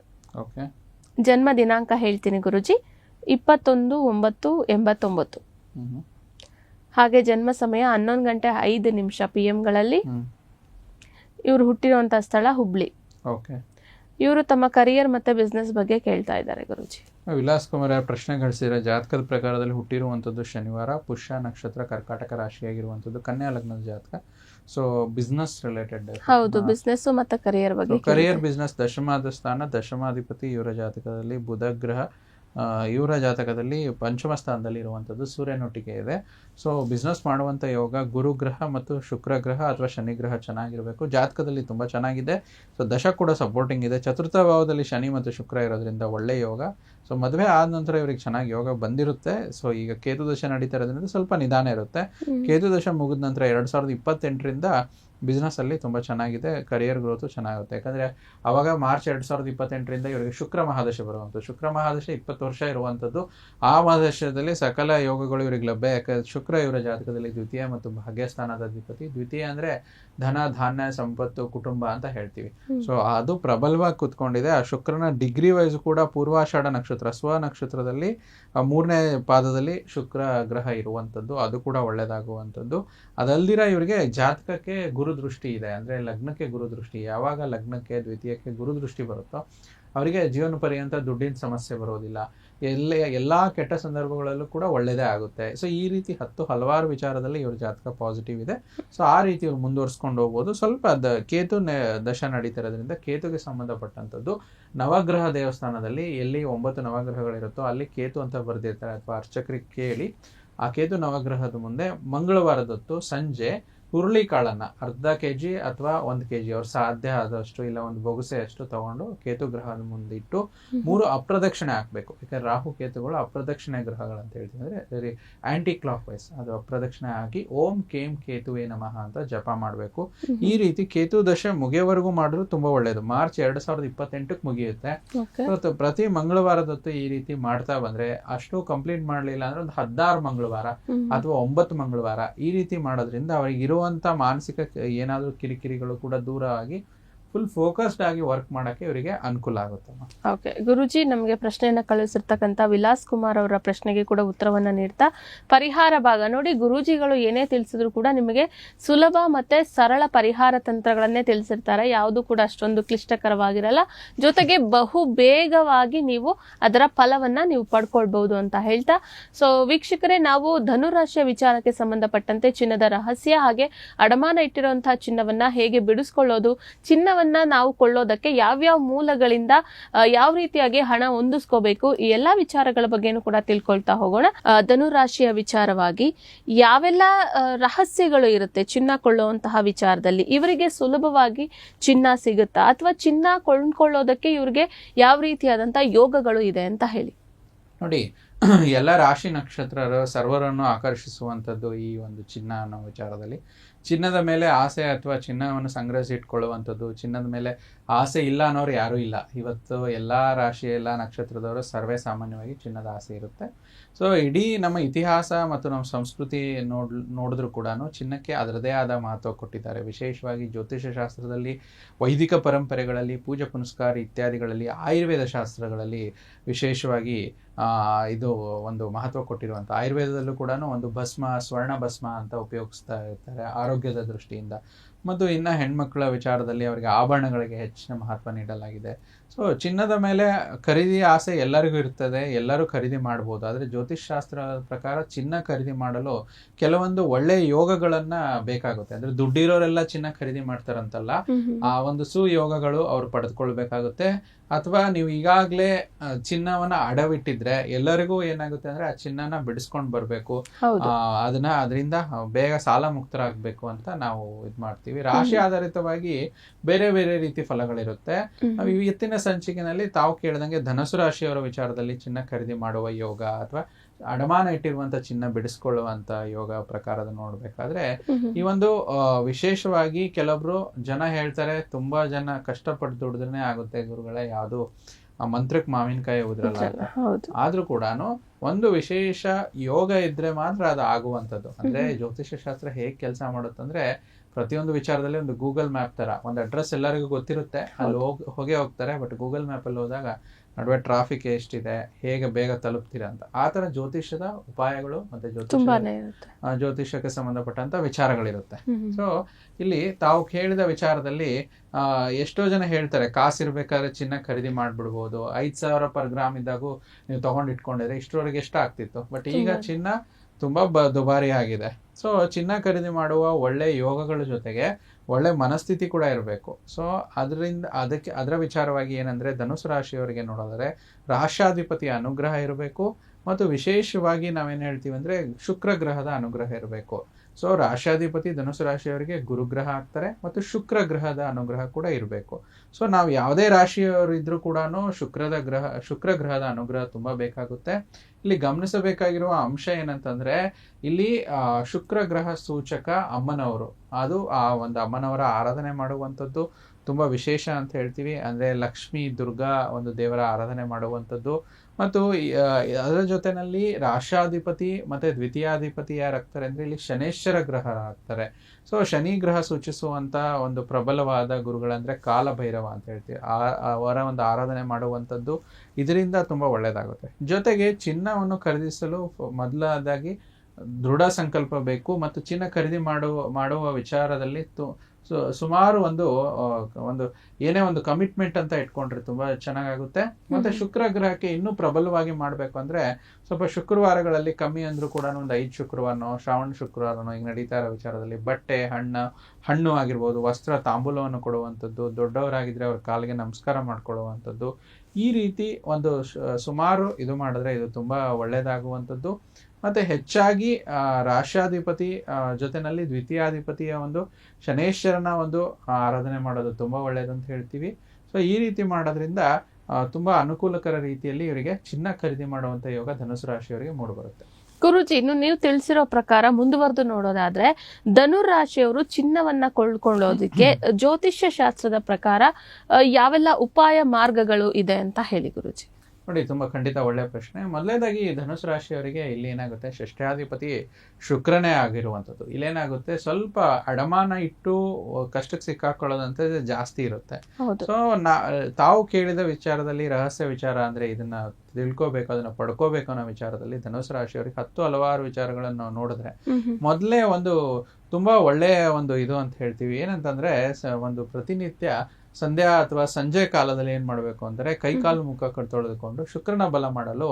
ಜನ್ಮ ದಿನಾಂಕ ಹೇಳ್ತೀನಿ ಗುರುಜಿ ಇಪ್ಪತ್ತೊಂದು ಒಂಬತ್ತು ಎಂಬತ್ತೊಂಬತ್ತು. ಹಾಗೆ ಜನ್ಮ ಸಮಯ ಹನ್ನೊಂದು ಗಂಟೆ ಐದು ನಿಮಿಷ ಪಿ ಎಂಗಳಲ್ಲಿ ಇವರು ಹುಟ್ಟಿರುವಂತಹ ಸ್ಥಳ ಹುಬ್ಳಿ. ಓಕೆ. ಇವರು ತಮ್ಮ ಕರಿಯರ್ ಮತ್ತೆ ಬಿಸ್ನೆಸ್ ಬಗ್ಗೆ ಕೇಳ್ತಾ ಇದ್ದಾರೆ ಗುರುಜಿ. ವಿಲಾಸ್ ಕುಮಾರ್ ಅವ್ರ ಪ್ರಶ್ನೆ ಗಳಿಸಿದ್ರೆ ಜಾತಕದ ಪ್ರಕಾರದಲ್ಲಿ ಹುಟ್ಟಿರುವಂಥದ್ದು ಶನಿವಾರ ಪುಷ್ಯ ನಕ್ಷತ್ರ ಕರ್ಕಾಟಕ ರಾಶಿಯಾಗಿರುವಂಥದ್ದು ಕನ್ಯಾ ಲಗ್ನದ ಜಾತಕ. ಸೊ ಬಿಸ್ನೆಸ್ ರಿಲೇಟೆಡ್ ಹೌದು ಬಿಸ್ನೆಸ್ ಮತ್ತೆ ಕರಿಯರ್ ಬಗ್ಗೆ ಕರಿಯರ್ ಬಿಸ್ನೆಸ್ ದಶಮಾದ ಸ್ಥಾನ ದಶಮಾಧಿಪತಿ ಇವರ ಜಾತಕದಲ್ಲಿ ಬುಧ ಗ್ರಹ ಇವರ ಜಾತಕದಲ್ಲಿ ಪಂಚಮ ಸ್ಥಾನದಲ್ಲಿ ಇರುವಂಥದ್ದು ಸೂರ್ಯನೊಟ್ಟಿಗೆ ಇದೆ. ಸೊ ಬಿಸ್ನೆಸ್ ಮಾಡುವಂಥ ಯೋಗ ಗುರುಗ್ರಹ ಮತ್ತು ಶುಕ್ರ ಗ್ರಹ ಅಥವಾ ಶನಿಗ್ರಹ ಚೆನ್ನಾಗಿರಬೇಕು. ಜಾತಕದಲ್ಲಿ ತುಂಬ ಚೆನ್ನಾಗಿದೆ. ಸೊ ದಶ ಕೂಡ ಸಪೋರ್ಟಿಂಗ್ ಇದೆ. ಚತುರ್ಥ ಭಾವದಲ್ಲಿ ಶನಿ ಮತ್ತು ಶುಕ್ರ ಇರೋದ್ರಿಂದ ಒಳ್ಳೆ ಯೋಗ. ಸೊ ಮದುವೆ ಆದ ನಂತರ ಇವ್ರಿಗೆ ಚೆನ್ನಾಗಿ ಯೋಗ ಬಂದಿರುತ್ತೆ. ಸೊ ಈಗ ಕೇತು ದಶ ನಡೀತಾ ಇರೋದ್ರಿಂದ ಸ್ವಲ್ಪ ನಿಧಾನ ಇರುತ್ತೆ. ಹ್ಮ್. ಕೇತು ದಶ ಮುಗಿದ ನಂತರ ಎರಡು ಸಾವಿರದ ಇಪ್ಪತ್ತೆಂಟರಿಂದ ಬಿಸ್ನೆಸ್ ಅಲ್ಲಿ ತುಂಬ ಚೆನ್ನಾಗಿದೆ ಕರಿಯರ್ ಗ್ರೋತು ಚೆನ್ನಾಗುತ್ತೆ. ಯಾಕಂದ್ರೆ ಅವಾಗ ಮಾರ್ಚ್ ಎರಡು ಸಾವಿರದ ಇಪ್ಪತ್ತೆಂಟರಿಂದ ಇವರಿಗೆ ಶುಕ್ರ ಮಹಾದಶ ಬರುವಂಥದ್ದು. ಶುಕ್ರ ಮಹಾದಶ ಇಪ್ಪತ್ತು ವರ್ಷ ಇರುವಂಥದ್ದು. ಆ ಮಹಾದಶದಲ್ಲಿ ಸಕಲ ಯೋಗಗಳು ಇವರಿಗೆ ಲಭ್ಯ. ಯಾಕಂದ್ರೆ ಶುಕ್ರ ಇವರ ಜಾತಕದಲ್ಲಿ ದ್ವಿತೀಯ ಮತ್ತು ಭಾಗ್ಯಸ್ಥಾನದ ಅಧಿಪತಿ. ದ್ವಿತೀಯ ಅಂದ್ರೆ ಧನ ಧಾನ್ಯ ಸಂಪತ್ತು ಕುಟುಂಬ ಅಂತ ಹೇಳ್ತೀವಿ. ಸೊ ಅದು ಪ್ರಬಲವಾಗಿ ಕುತ್ಕೊಂಡಿದೆ. ಆ ಶುಕ್ರನ ಡಿಗ್ರಿ ವೈಸ್ ಕೂಡ ಪೂರ್ವಾಷಾಢ ನಕ್ಷತ್ರ ಸ್ವ ನಕ್ಷತ್ರದಲ್ಲಿ ಮೂರನೇ ಪಾದದಲ್ಲಿ ಶುಕ್ರ ಗ್ರಹ ಇರುವಂಥದ್ದು. ಅದು ಕೂಡ ಒಳ್ಳೆಯದಾಗುವಂಥದ್ದು ಅದಲ್ದಿರ ಇವರಿಗೆ ಜಾತಕಕ್ಕೆ ಗುರುದೃಷ್ಟಿ ಇದೆ. ಅಂದ್ರೆ ಲಗ್ನಕ್ಕೆ ಗುರುದೃಷ್ಟಿ, ಯಾವಾಗ ಲಗ್ನಕ್ಕೆ, ದ್ವಿತೀಯಕ್ಕೆ ಗುರುದೃಷ್ಟಿ ಬರುತ್ತೋ, ಅವರಿಗೆ ಜೀವನ ಪರ್ಯಂತ ದುಡ್ಡಿನ ಸಮಸ್ಯೆ ಬರೋದಿಲ್ಲ. ಎಲ್ಲ ಎಲ್ಲ ಕೆಟ್ಟ ಸಂದರ್ಭಗಳಲ್ಲೂ ಕೂಡ ಒಳ್ಳೆಯದೇ ಆಗುತ್ತೆ. ಸೊ ಈ ರೀತಿ ಹತ್ತು ಹಲವಾರು ವಿಚಾರದಲ್ಲಿ ಇವ್ರ ಜಾತಕ ಪಾಸಿಟಿವ್ ಇದೆ. ಸೊ ಆ ರೀತಿ ಇವ್ರು ಮುಂದುವರ್ಸ್ಕೊಂಡು ಹೋಗ್ಬೋದು. ಸ್ವಲ್ಪ ದ, ಕೇತು ದಶ ನಡೀತಿರೋದ್ರಿಂದ ಕೇತುಗೆ ಸಂಬಂಧಪಟ್ಟಂಥದ್ದು, ನವಗ್ರಹ ದೇವಸ್ಥಾನದಲ್ಲಿ ಎಲ್ಲಿ ಒಂಬತ್ತು ನವಗ್ರಹಗಳಿರುತ್ತೋ ಅಲ್ಲಿ ಕೇತು ಅಂತ ಬರೆದಿರ್ತಾರೆ. ಅಥವಾ ಅರ್ಚಕರಿಗೆ ಕೇಳಿ ಆ ಕೇತು ನವಗ್ರಹದ ಮುಂದೆ ಮಂಗಳವಾರದೊತ್ತು ಸಂಜೆ ಹುರುಳಿಕಾಳನ್ನ ಅರ್ಧ ಕೆ ಜಿ ಅಥವಾ ಒಂದು ಕೆ ಜಿ ಅವ್ರು ಸಾಧ್ಯ ಆದಷ್ಟು ಇಲ್ಲ ಒಂದು ಬೊಗಸೆ ಅಷ್ಟು ತಗೊಂಡು ಕೇತು ಗ್ರಹದ ಮುಂದೆ ಇಟ್ಟು ಮೂರು ಅಪ್ರದಕ್ಷಿಣೆ ಹಾಕ್ಬೇಕು. ಯಾಕಂದ್ರೆ ರಾಹು ಕೇತುಗಳು ಅಪ್ರದಕ್ಷಿಣೆ ಗ್ರಹಗಳಂತ ಹೇಳ್ತೀವಿ ಅಂದ್ರೆ ಆಂಟಿ ಕ್ಲಾಕ್ ವೈಸ್ ಅದು ಅಪ್ರದಕ್ಷಿಣೆ ಹಾಕಿ ಓಂ ಕೇಮ್ ಕೇತುವೆ ನಮಃ ಅಂತ ಜಪ ಮಾಡಬೇಕು. ಈ ರೀತಿ ಕೇತು ದಶೆ ಮುಗಿಯೋವರೆಗೂ ಮಾಡಿದ್ರು ತುಂಬಾ ಒಳ್ಳೇದು. ಮಾರ್ಚ್ ಎರಡ್ ಸಾವಿರದ ಇಪ್ಪತ್ತೆಂಟಕ್ಕೆ ಮುಗಿಯುತ್ತೆ. ಇವತ್ತು ಪ್ರತಿ ಮಂಗಳವಾರದೊತ್ತು ಈ ರೀತಿ ಮಾಡ್ತಾ ಬಂದ್ರೆ ಅಷ್ಟು ಕಂಪ್ಲೀಟ್ ಮಾಡ್ಲಿಲ್ಲ ಅಂದ್ರೆ ಒಂದು ಹದಿನಾರು ಮಂಗಳವಾರ ಅಥವಾ ಒಂಬತ್ತು ಮಂಗಳವಾರ ಈ ರೀತಿ ಮಾಡೋದ್ರಿಂದ ಅವರಿಗೆ ಇರುವಂತ ಮಾನಸಿಕ ಏನಾದ್ರೂ ಕಿರಿಕಿರಿಗಳು ಕೂಡ ದೂರ ಆಗಿ ಫುಲ್ ಫೋಕಸ್ಡ್ ಆಗಿ ವರ್ಕ್ ಮಾಡಕ್ಕೆ ಇವರಿಗೆ ಅನುಕೂಲ ಆಗುತ್ತೆ ಓಕೆ ಗುರುಜಿ, ನಮಗೆ ಪ್ರಶ್ನೆಯನ್ನ ಕಳಿಸಿರ್ತಕ್ಕಂಥ ವಿಲಾಸ್ ಕುಮಾರ್ ಅವರ ಪ್ರಶ್ನೆಗೆ ಕೂಡ ಉತ್ತರವನ್ನ ನೀಡ್ತಾ ಪರಿಹಾರ ಭಾಗ. ನೋಡಿ, ಗುರುಜಿಗಳು ಏನೇ ತಿಳಿಸಿದ್ರು ಕೂಡ ನಿಮಗೆ ಸುಲಭ ಮತ್ತೆ ಸರಳ ಪರಿಹಾರ ತಂತ್ರಗಳನ್ನೇ ತಿಳಿಸಿರ್ತಾರೆ. ಯಾವುದು ಕೂಡ ಅಷ್ಟೊಂದು ಕ್ಲಿಷ್ಟಕರವಾಗಿರಲ್ಲ. ಜೊತೆಗೆ ಬಹು ಬೇಗವಾಗಿ ನೀವು ಅದರ ಫಲವನ್ನ ನೀವು ಪಡ್ಕೊಳ್ಬಹುದು ಅಂತ ಹೇಳ್ತಾ. ಸೊ ವೀಕ್ಷಕರೇ, ನಾವು ಧನುರಾಶಿಯ ವಿಚಾರಕ್ಕೆ ಸಂಬಂಧಪಟ್ಟಂತೆ ಚಿನ್ನದ ರಹಸ್ಯ ಹಾಗೆ ಅಡಮಾನ ಇಟ್ಟಿರುವಂತಹ ಚಿನ್ನವನ್ನ ಹೇಗೆ ಬಿಡಿಸ್ಕೊಳ್ಳೋದು, ಚಿನ್ನವನ್ನ ನಾವು ಕೊಳ್ಳೋದಕ್ಕೆ ಯಾವ್ಯಾವ ಮೂಲಗಳಿಂದ ಯಾವ ರೀತಿಯಾಗಿ ಹಣ ಹೊಂದಿಸ್ಕೋಬೇಕು, ಈ ಎಲ್ಲಾ ವಿಚಾರಗಳ ಬಗ್ಗೆನೂ ಕೂಡ ತಿಳ್ಕೊಳ್ತಾ ಹೋಗೋಣ. ಧನುರಾಶಿಯ ವಿಚಾರವಾಗಿ ಯಾವೆಲ್ಲ ರಹಸ್ಯಗಳು ಇರುತ್ತೆ ಚಿನ್ನ ಕೊಳ್ಳುವಂತಹ ವಿಚಾರದಲ್ಲಿ? ಇವರಿಗೆ ಸುಲಭವಾಗಿ ಚಿನ್ನ ಸಿಗುತ್ತಾ? ಅಥವಾ ಚಿನ್ನ ಕೊಂಡ್ಕೊಳ್ಳೋದಕ್ಕೆ ಇವ್ರಿಗೆ ಯಾವ ರೀತಿಯಾದಂತಹ ಯೋಗಗಳು ಇದೆ ಅಂತ ಹೇಳಿ. ನೋಡಿ, ಎಲ್ಲ ರಾಶಿ ನಕ್ಷತ್ರ ಸರ್ವರನ್ನು ಆಕರ್ಷಿಸುವಂಥದ್ದು ಈ ಒಂದು ಚಿನ್ನ ಅನ್ನೋ ವಿಚಾರದಲ್ಲಿ. ಚಿನ್ನದ ಮೇಲೆ ಆಸೆ ಅಥವಾ ಚಿನ್ನವನ್ನು ಸಂಗ್ರಹಿಸಿ ಇಟ್ಕೊಳ್ಳುವಂಥದ್ದು ಚಿನ್ನದ ಮೇಲೆ ಆಸೆ ಇಲ್ಲ ಅನ್ನೋರು ಯಾರೂ ಇಲ್ಲ. ಇವತ್ತು ಎಲ್ಲ ರಾಶಿ, ಎಲ್ಲ ನಕ್ಷತ್ರದವರು ಸರ್ವೇ ಸಾಮಾನ್ಯವಾಗಿ ಚಿನ್ನದ ಆಸೆ ಇರುತ್ತೆ. ಸೊ ಇಡೀ ನಮ್ಮ ಇತಿಹಾಸ ಮತ್ತು ನಮ್ಮ ಸಂಸ್ಕೃತಿ ನೋಡ್, ನೋಡಿದ್ರು ಕೂಡ ಚಿನ್ನಕ್ಕೆ ಅದರದೇ ಆದ ಮಹತ್ವ ಕೊಟ್ಟಿದ್ದಾರೆ. ವಿಶೇಷವಾಗಿ ಜ್ಯೋತಿಷ್ಯ ಶಾಸ್ತ್ರದಲ್ಲಿ ವೈದಿಕ ಪರಂಪರೆಗಳಲ್ಲಿ, ಪೂಜೆ ಪುನಸ್ಕಾರ ಇತ್ಯಾದಿಗಳಲ್ಲಿ, ಆಯುರ್ವೇದ ಶಾಸ್ತ್ರಗಳಲ್ಲಿ ವಿಶೇಷವಾಗಿ ಇದು ಒಂದು ಮಹತ್ವ ಕೊಟ್ಟಿರುವಂಥ ಆಯುರ್ವೇದದಲ್ಲೂ ಕೂಡ ಒಂದು ಭಸ್ಮ ಸ್ವರ್ಣ ಭಸ್ಮ ಅಂತ ಉಪಯೋಗಿಸ್ತಾ ಇರ್ತಾರೆ ಆರೋಗ್ಯದ ದೃಷ್ಟಿಯಿಂದ. ಮತ್ತು ಇನ್ನು ಹೆಣ್ಮಕ್ಳ ವಿಚಾರದಲ್ಲಿ ಅವರಿಗೆ ಆಭರಣಗಳಿಗೆ ಹೆಚ್ಚಿನ ಮಹತ್ವ ನೀಡಲಾಗಿದೆ. ಸೊ ಚಿನ್ನದ ಮೇಲೆ ಖರೀದಿ ಆಸೆ ಎಲ್ಲರಿಗೂ ಇರ್ತದೆ ಎಲ್ಲರೂ ಖರೀದಿ ಮಾಡ್ಬೋದು. ಆದರೆ ಜ್ಯೋತಿಷ್ ಶಾಸ್ತ್ರ ಪ್ರಕಾರ ಚಿನ್ನ ಖರೀದಿ ಮಾಡಲು ಕೆಲವೊಂದು ಒಳ್ಳೆಯ ಯೋಗಗಳನ್ನ ಬೇಕಾಗುತ್ತೆ. ಅಂದ್ರೆ ದುಡ್ಡಿರೋರೆಲ್ಲ ಚಿನ್ನ ಖರೀದಿ ಮಾಡ್ತಾರಂತಲ್ಲ ಆ ಒಂದು ಸುಯೋಗಗಳು ಅವ್ರು ಪಡೆದುಕೊಳ್ಬೇಕಾಗುತ್ತೆ. ಅಥವಾ ನೀವು ಈಗಾಗಲೇ ಚಿನ್ನವನ್ನ ಅಡವಿಟ್ಟಿದ್ರೆ ಎಲ್ಲರಿಗೂ ಏನಾಗುತ್ತೆ ಅಂದ್ರೆ ಆ ಚಿನ್ನನ ಬಿಡಿಸ್ಕೊಂಡು ಬರಬೇಕು. ಅದನ್ನ ಅದರಿಂದ ಬೇಗ ಸಾಲ ಮುಕ್ತರಾಗಬೇಕು ಅಂತ ನಾವು ಇದ್ ಮಾಡ್ತೀವಿ. ರಾಶಿ ಆಧಾರಿತವಾಗಿ ಬೇರೆ ಬೇರೆ ರೀತಿ ಫಲಗಳಿರುತ್ತೆ. ನಾವು ಇವತ್ತಿನ ಸಂಚಿಕೆನಲ್ಲಿ ತಾವು ಕೇಳಿದಂಗೆ ಧನಸು ರಾಶಿಯವರ ವಿಚಾರದಲ್ಲಿ ಚಿನ್ನ ಖರೀದಿ ಮಾಡುವ ಯೋಗ ಅಥವಾ ಅಡಮಾನ ಇಟ್ಟಿರುವಂತ ಚಿನ್ನ ಬಿಡಿಸ್ಕೊಳ್ಳುವಂತ ಯೋಗ ಪ್ರಕಾರದ ನೋಡ್ಬೇಕಾದ್ರೆ ಈ ಒಂದು ಆ, ವಿಶೇಷವಾಗಿ ಕೆಲವೊಬ್ರು ಜನ ಹೇಳ್ತಾರೆ ತುಂಬಾ ಜನ ಕಷ್ಟಪಟ್ಟು ದುಡಿದ್ರೆ ಆಗುತ್ತೆ ಗುರುಗಳೇ ಯಾವುದು ಮಂತ್ರಕ್ಕೆ ಮಾವಿನಕಾಯಿ ಉದ್ರಲ್ಲ. ಆದ್ರೂ ಕೂಡ ಒಂದು ವಿಶೇಷ ಯೋಗ ಇದ್ರೆ ಮಾತ್ರ ಅದು ಆಗುವಂಥದ್ದು. ಅಂದ್ರೆ ಜ್ಯೋತಿಷ್ಯ ಶಾಸ್ತ್ರ ಹೇಗ್ ಕೆಲಸ ಮಾಡುತ್ತಂದ್ರೆ ಪ್ರತಿಯೊಂದು ವಿಚಾರದಲ್ಲಿ ಒಂದು ಗೂಗಲ್ ಮ್ಯಾಪ್ ತರ ಒಂದು ಅಡ್ರೆಸ್ ಎಲ್ಲರಿಗೂ ಗೊತ್ತಿರುತ್ತೆ ಅಲ್ಲಿ ಹೋಗಿ ಹೋಗೇ ಹೋಗ್ತಾರೆ ಬಟ್ ಗೂಗಲ್ ಮ್ಯಾಪ್ ಅಲ್ಲಿ ಹೋದಾಗ ನಡುವೆ ಟ್ರಾಫಿಕ್ ಎಷ್ಟಿದೆ ಹೇಗೆ ಬೇಗ ತಲುಪ್ತೀರಾ ಅಂತ. ಆ ತರ ಜ್ಯೋತಿಷ್ಯದ ಉಪಾಯಗಳು ಮತ್ತೆ ಜ್ಯೋತಿಷ್ಯ ಜ್ಯೋತಿಷ್ಯಕ್ಕೆ ಸಂಬಂಧಪಟ್ಟಂತ ವಿಚಾರಗಳಿರುತ್ತೆ. ಸೊ ಇಲ್ಲಿ ತಾವು ಕೇಳಿದ ವಿಚಾರದಲ್ಲಿ ಎಷ್ಟೋ ಜನ ಹೇಳ್ತಾರೆ ಕಾಸಿರ್ಬೇಕಾದ್ರೆ ಚಿನ್ನ ಖರೀದಿ ಮಾಡ್ಬಿಡ್ಬೋದು ಐದ್ ಸಾವಿರ ಪರ್ ಗ್ರಾಮ್ ಇದ್ದಾಗೂ ನೀವು ತಗೊಂಡ್ ಇಟ್ಕೊಂಡಿದ್ರೆ ಇಷ್ಟರವರೆಗೆ ಎಷ್ಟು ಆಗ್ತಿತ್ತು ಬಟ್ ಈಗ ಚಿನ್ನ ತುಂಬಾ ಬ ದುಬಾರಿ ಆಗಿದೆ. ಸೊ ಚಿನ್ನ ಖರೀದಿ ಮಾಡುವ ಒಳ್ಳೆ ಯೋಗಗಳ ಜೊತೆಗೆ ಒಳ್ಳೆ ಮನಸ್ಥಿತಿ ಕೂಡ ಇರಬೇಕು. ಸೊ ಅದರಿಂದ, ಅದಕ್ಕೆ, ಅದರ ವಿಚಾರವಾಗಿ ಏನಂದ್ರೆ, ಧನುಸು ರಾಶಿಯವರಿಗೆ ನೋಡೋದರೆ ರಾಷ್ಟ್ರಾಧಿಪತಿಯ ಅನುಗ್ರಹ ಇರಬೇಕು, ಮತ್ತು ವಿಶೇಷವಾಗಿ ನಾವೇನು ಹೇಳ್ತೀವಿ ಅಂದರೆ ಶುಕ್ರ ಗ್ರಹದ ಅನುಗ್ರಹ ಇರಬೇಕು. ಸೊ ರಾಶಾಧಿಪತಿ ಧನುಸು ರಾಶಿಯವರಿಗೆ ಗುರುಗ್ರಹ ಆಗ್ತಾರೆ ಮತ್ತು ಶುಕ್ರ ಗ್ರಹದ ಅನುಗ್ರಹ ಕೂಡ ಇರಬೇಕು. ಸೊ ನಾವು ಯಾವುದೇ ರಾಶಿಯವರು ಇದ್ರೂ ಕೂಡ ಶುಕ್ರದ ಗ್ರಹ, ಶುಕ್ರ ಗ್ರಹದ ಅನುಗ್ರಹ ತುಂಬ ಬೇಕಾಗುತ್ತೆ. ಇಲ್ಲಿ ಗಮನಿಸಬೇಕಾಗಿರುವ ಅಂಶ ಏನಂತಂದ್ರೆ, ಇಲ್ಲಿ ಶುಕ್ರ ಗ್ರಹ ಸೂಚಕ ಅಮ್ಮನವರು. ಅದು ಆ ಒಂದು ಅಮ್ಮನವರ ಆರಾಧನೆ ಮಾಡುವಂಥದ್ದು. ತುಂಬ ವಿಶೇಷ ಅಂತ ಹೇಳ್ತೀವಿ. ಅಂದ್ರೆ ಲಕ್ಷ್ಮಿ, ದುರ್ಗಾ ಒಂದು ದೇವರ ಆರಾಧನೆ ಮಾಡುವಂಥದ್ದು. ಮತ್ತು ಅದರ ಜೊತೆನಲ್ಲಿ ರಾಷ್ಟ್ರಾಧಿಪತಿ ಮತ್ತು ದ್ವಿತೀಯಾಧಿಪತಿ ಯಾರಾಗ್ತಾರೆ ಅಂದರೆ ಇಲ್ಲಿ ಶನೇಶ್ವರ ಗ್ರಹ ಆಗ್ತಾರೆ. ಸೊ ಶನಿ ಗ್ರಹ ಸೂಚಿಸುವಂಥ ಒಂದು ಪ್ರಬಲವಾದ ಗುರುಗಳಂದರೆ ಕಾಲಭೈರವ ಅಂತ ಹೇಳ್ತೀವಿ. ಆ, ಅವರ ಒಂದು ಆರಾಧನೆ ಮಾಡುವಂಥದ್ದು ಇದರಿಂದ ತುಂಬ ಒಳ್ಳೆಯದಾಗುತ್ತೆ ಜೊತೆಗೆ ಚಿನ್ನವನ್ನು ಖರೀದಿಸಲು ಮೊದಲಾದಾಗಿ ದೃಢ ಸಂಕಲ್ಪ ಬೇಕು ಮತ್ತು ಚಿನ್ನ ಖರೀದಿ ಮಾಡುವ ಮಾಡುವ ವಿಚಾರದಲ್ಲಿ ತು- ಸು- ಸುಮಾರು ಒಂದು ಒಂದು ಏನೇ ಒಂದು ಕಮಿಟ್ಮೆಂಟ್ ಅಂತ ಇಟ್ಕೊಂಡ್ರೆ ತುಂಬಾ ಚೆನ್ನಾಗಾಗುತ್ತೆ. ಮತ್ತೆ. ಶುಕ್ರ ಗ್ರಹಕ್ಕೆ ಇನ್ನೂ ಪ್ರಬಲವಾಗಿ ಮಾಡಬೇಕು ಅಂದ್ರೆ ಸ್ವಲ್ಪ ಶುಕ್ರವಾರಗಳಲ್ಲಿ ಕಮ್ಮಿ ಅಂದ್ರೂ ಕೂಡ ಒಂದು ಐದು ಶುಕ್ರವಾರನೋ ಶ್ರಾವಣ ಶುಕ್ರವಾರನೋ ಈಗ ನಡೀತಾ ಇರೋ ವಿಚಾರದಲ್ಲಿ ಬಟ್ಟೆ ಹಣ್ಣು ಹಣ್ಣು ಆಗಿರ್ಬೋದು ವಸ್ತ್ರ ತಾಂಬೂಲವನ್ನು ಕೊಡುವಂಥದ್ದು ದೊಡ್ಡವರಾಗಿದ್ರೆ ಅವ್ರ ಕಾಲಿಗೆ ನಮಸ್ಕಾರ ಮಾಡ್ಕೊಳ್ಳುವಂಥದ್ದು. ಈ ರೀತಿ ಒಂದು ಸುಮಾರು ಇದು ಮಾಡಿದ್ರೆ ಇದು ತುಂಬಾ ಒಳ್ಳೇದಾಗುವಂಥದ್ದು. ಮತ್ತೆ ಹೆಚ್ಚಾಗಿ ರಾಷ್ಟ್ರಾಧಿಪತಿ ಜೊತೆನಲ್ಲಿ ದ್ವಿತೀಯಾಧಿಪತಿಯ ಒಂದು ಶನೇಶ್ವರನ ಒಂದು ಆರಾಧನೆ ಮಾಡೋದು ತುಂಬಾ ಒಳ್ಳೇದು ಅಂತ ಹೇಳ್ತೀವಿ. ಸೊ ಈ ರೀತಿ ಮಾಡೋದ್ರಿಂದ ತುಂಬಾ ಅನುಕೂಲಕರ ರೀತಿಯಲ್ಲಿ ಇವರಿಗೆ ಚಿನ್ನ ಖರೀದಿ ಮಾಡುವಂತ ಯೋಗ ಧನುಸು ರಾಶಿಯವರಿಗೆ ಮೂಡಿಬರುತ್ತೆ ಗುರುಜಿ, ಇನ್ನು ನೀವು ತಿಳಿಸಿರೋ ಪ್ರಕಾರ ಮುಂದುವರೆದು ನೋಡೋದಾದ್ರೆ ಧನುರ್ ರಾಶಿಯವರು ಚಿನ್ನವನ್ನ ಕೊಳ್ಕೊಳ್ಳೋದಿಕ್ಕೆ ಜ್ಯೋತಿಷ್ಯ ಶಾಸ್ತ್ರದ ಪ್ರಕಾರ ಯಾವೆಲ್ಲ ಉಪಾಯ ಮಾರ್ಗಗಳು ಇದೆ ಅಂತ ಹೇಳಿ ಗುರುಜಿ. ನೋಡಿ ತುಂಬಾ ಖಂಡಿತ ಒಳ್ಳೆ ಪ್ರಶ್ನೆ. ಮೊದಲನೇದಾಗಿ ಧನುಸು ರಾಶಿಯವರಿಗೆ ಇಲ್ಲಿ ಏನಾಗುತ್ತೆ? ಷಷ್ಠಾಧಿಪತಿ ಶುಕ್ರನೇ ಆಗಿರುವಂಥದ್ದು. ಇಲ್ಲೇನಾಗುತ್ತೆ? ಸ್ವಲ್ಪ ಅಡಮಾನ ಇಟ್ಟು ಕಷ್ಟಕ್ಕೆ ಸಿಕ್ಕಾಕೊಳ್ಳೋದಂತ ಜಾಸ್ತಿ ಇರುತ್ತೆ. ಸೊ ನಾ ತಾವು ಕೇಳಿದ ವಿಚಾರದಲ್ಲಿ ರಹಸ್ಯ ವಿಚಾರ ಅಂದ್ರೆ ಇದನ್ನ ತಿಳ್ಕೋಬೇಕು ಅದನ್ನ ಪಡ್ಕೋಬೇಕು ಅನ್ನೋ ವಿಚಾರದಲ್ಲಿ ಧನುಸು ರಾಶಿಯವರಿಗೆ ಹತ್ತು ಹಲವಾರು ವಿಚಾರಗಳನ್ನು ನಾವು ನೋಡಿದ್ರೆ. ಮೊದಲೇ ಒಂದು ತುಂಬಾ ಒಳ್ಳೆಯ ಒಂದು ಇದು ಅಂತ ಹೇಳ್ತೀವಿ. ಏನಂತಂದ್ರೆ ಒಂದು ಪ್ರತಿನಿತ್ಯ ಸಂಧ್ಯಾ ಅಥವಾ ಸಂಜೆ ಕಾಲದಲ್ಲಿ ಏನ್ ಮಾಡಬೇಕು ಅಂದ್ರೆ ಕೈಕಾಲು ಮುಖ ತೊಳೆದುಕೊಂಡು ಶುಕ್ರನ ಬಲ ಮಾಡಲು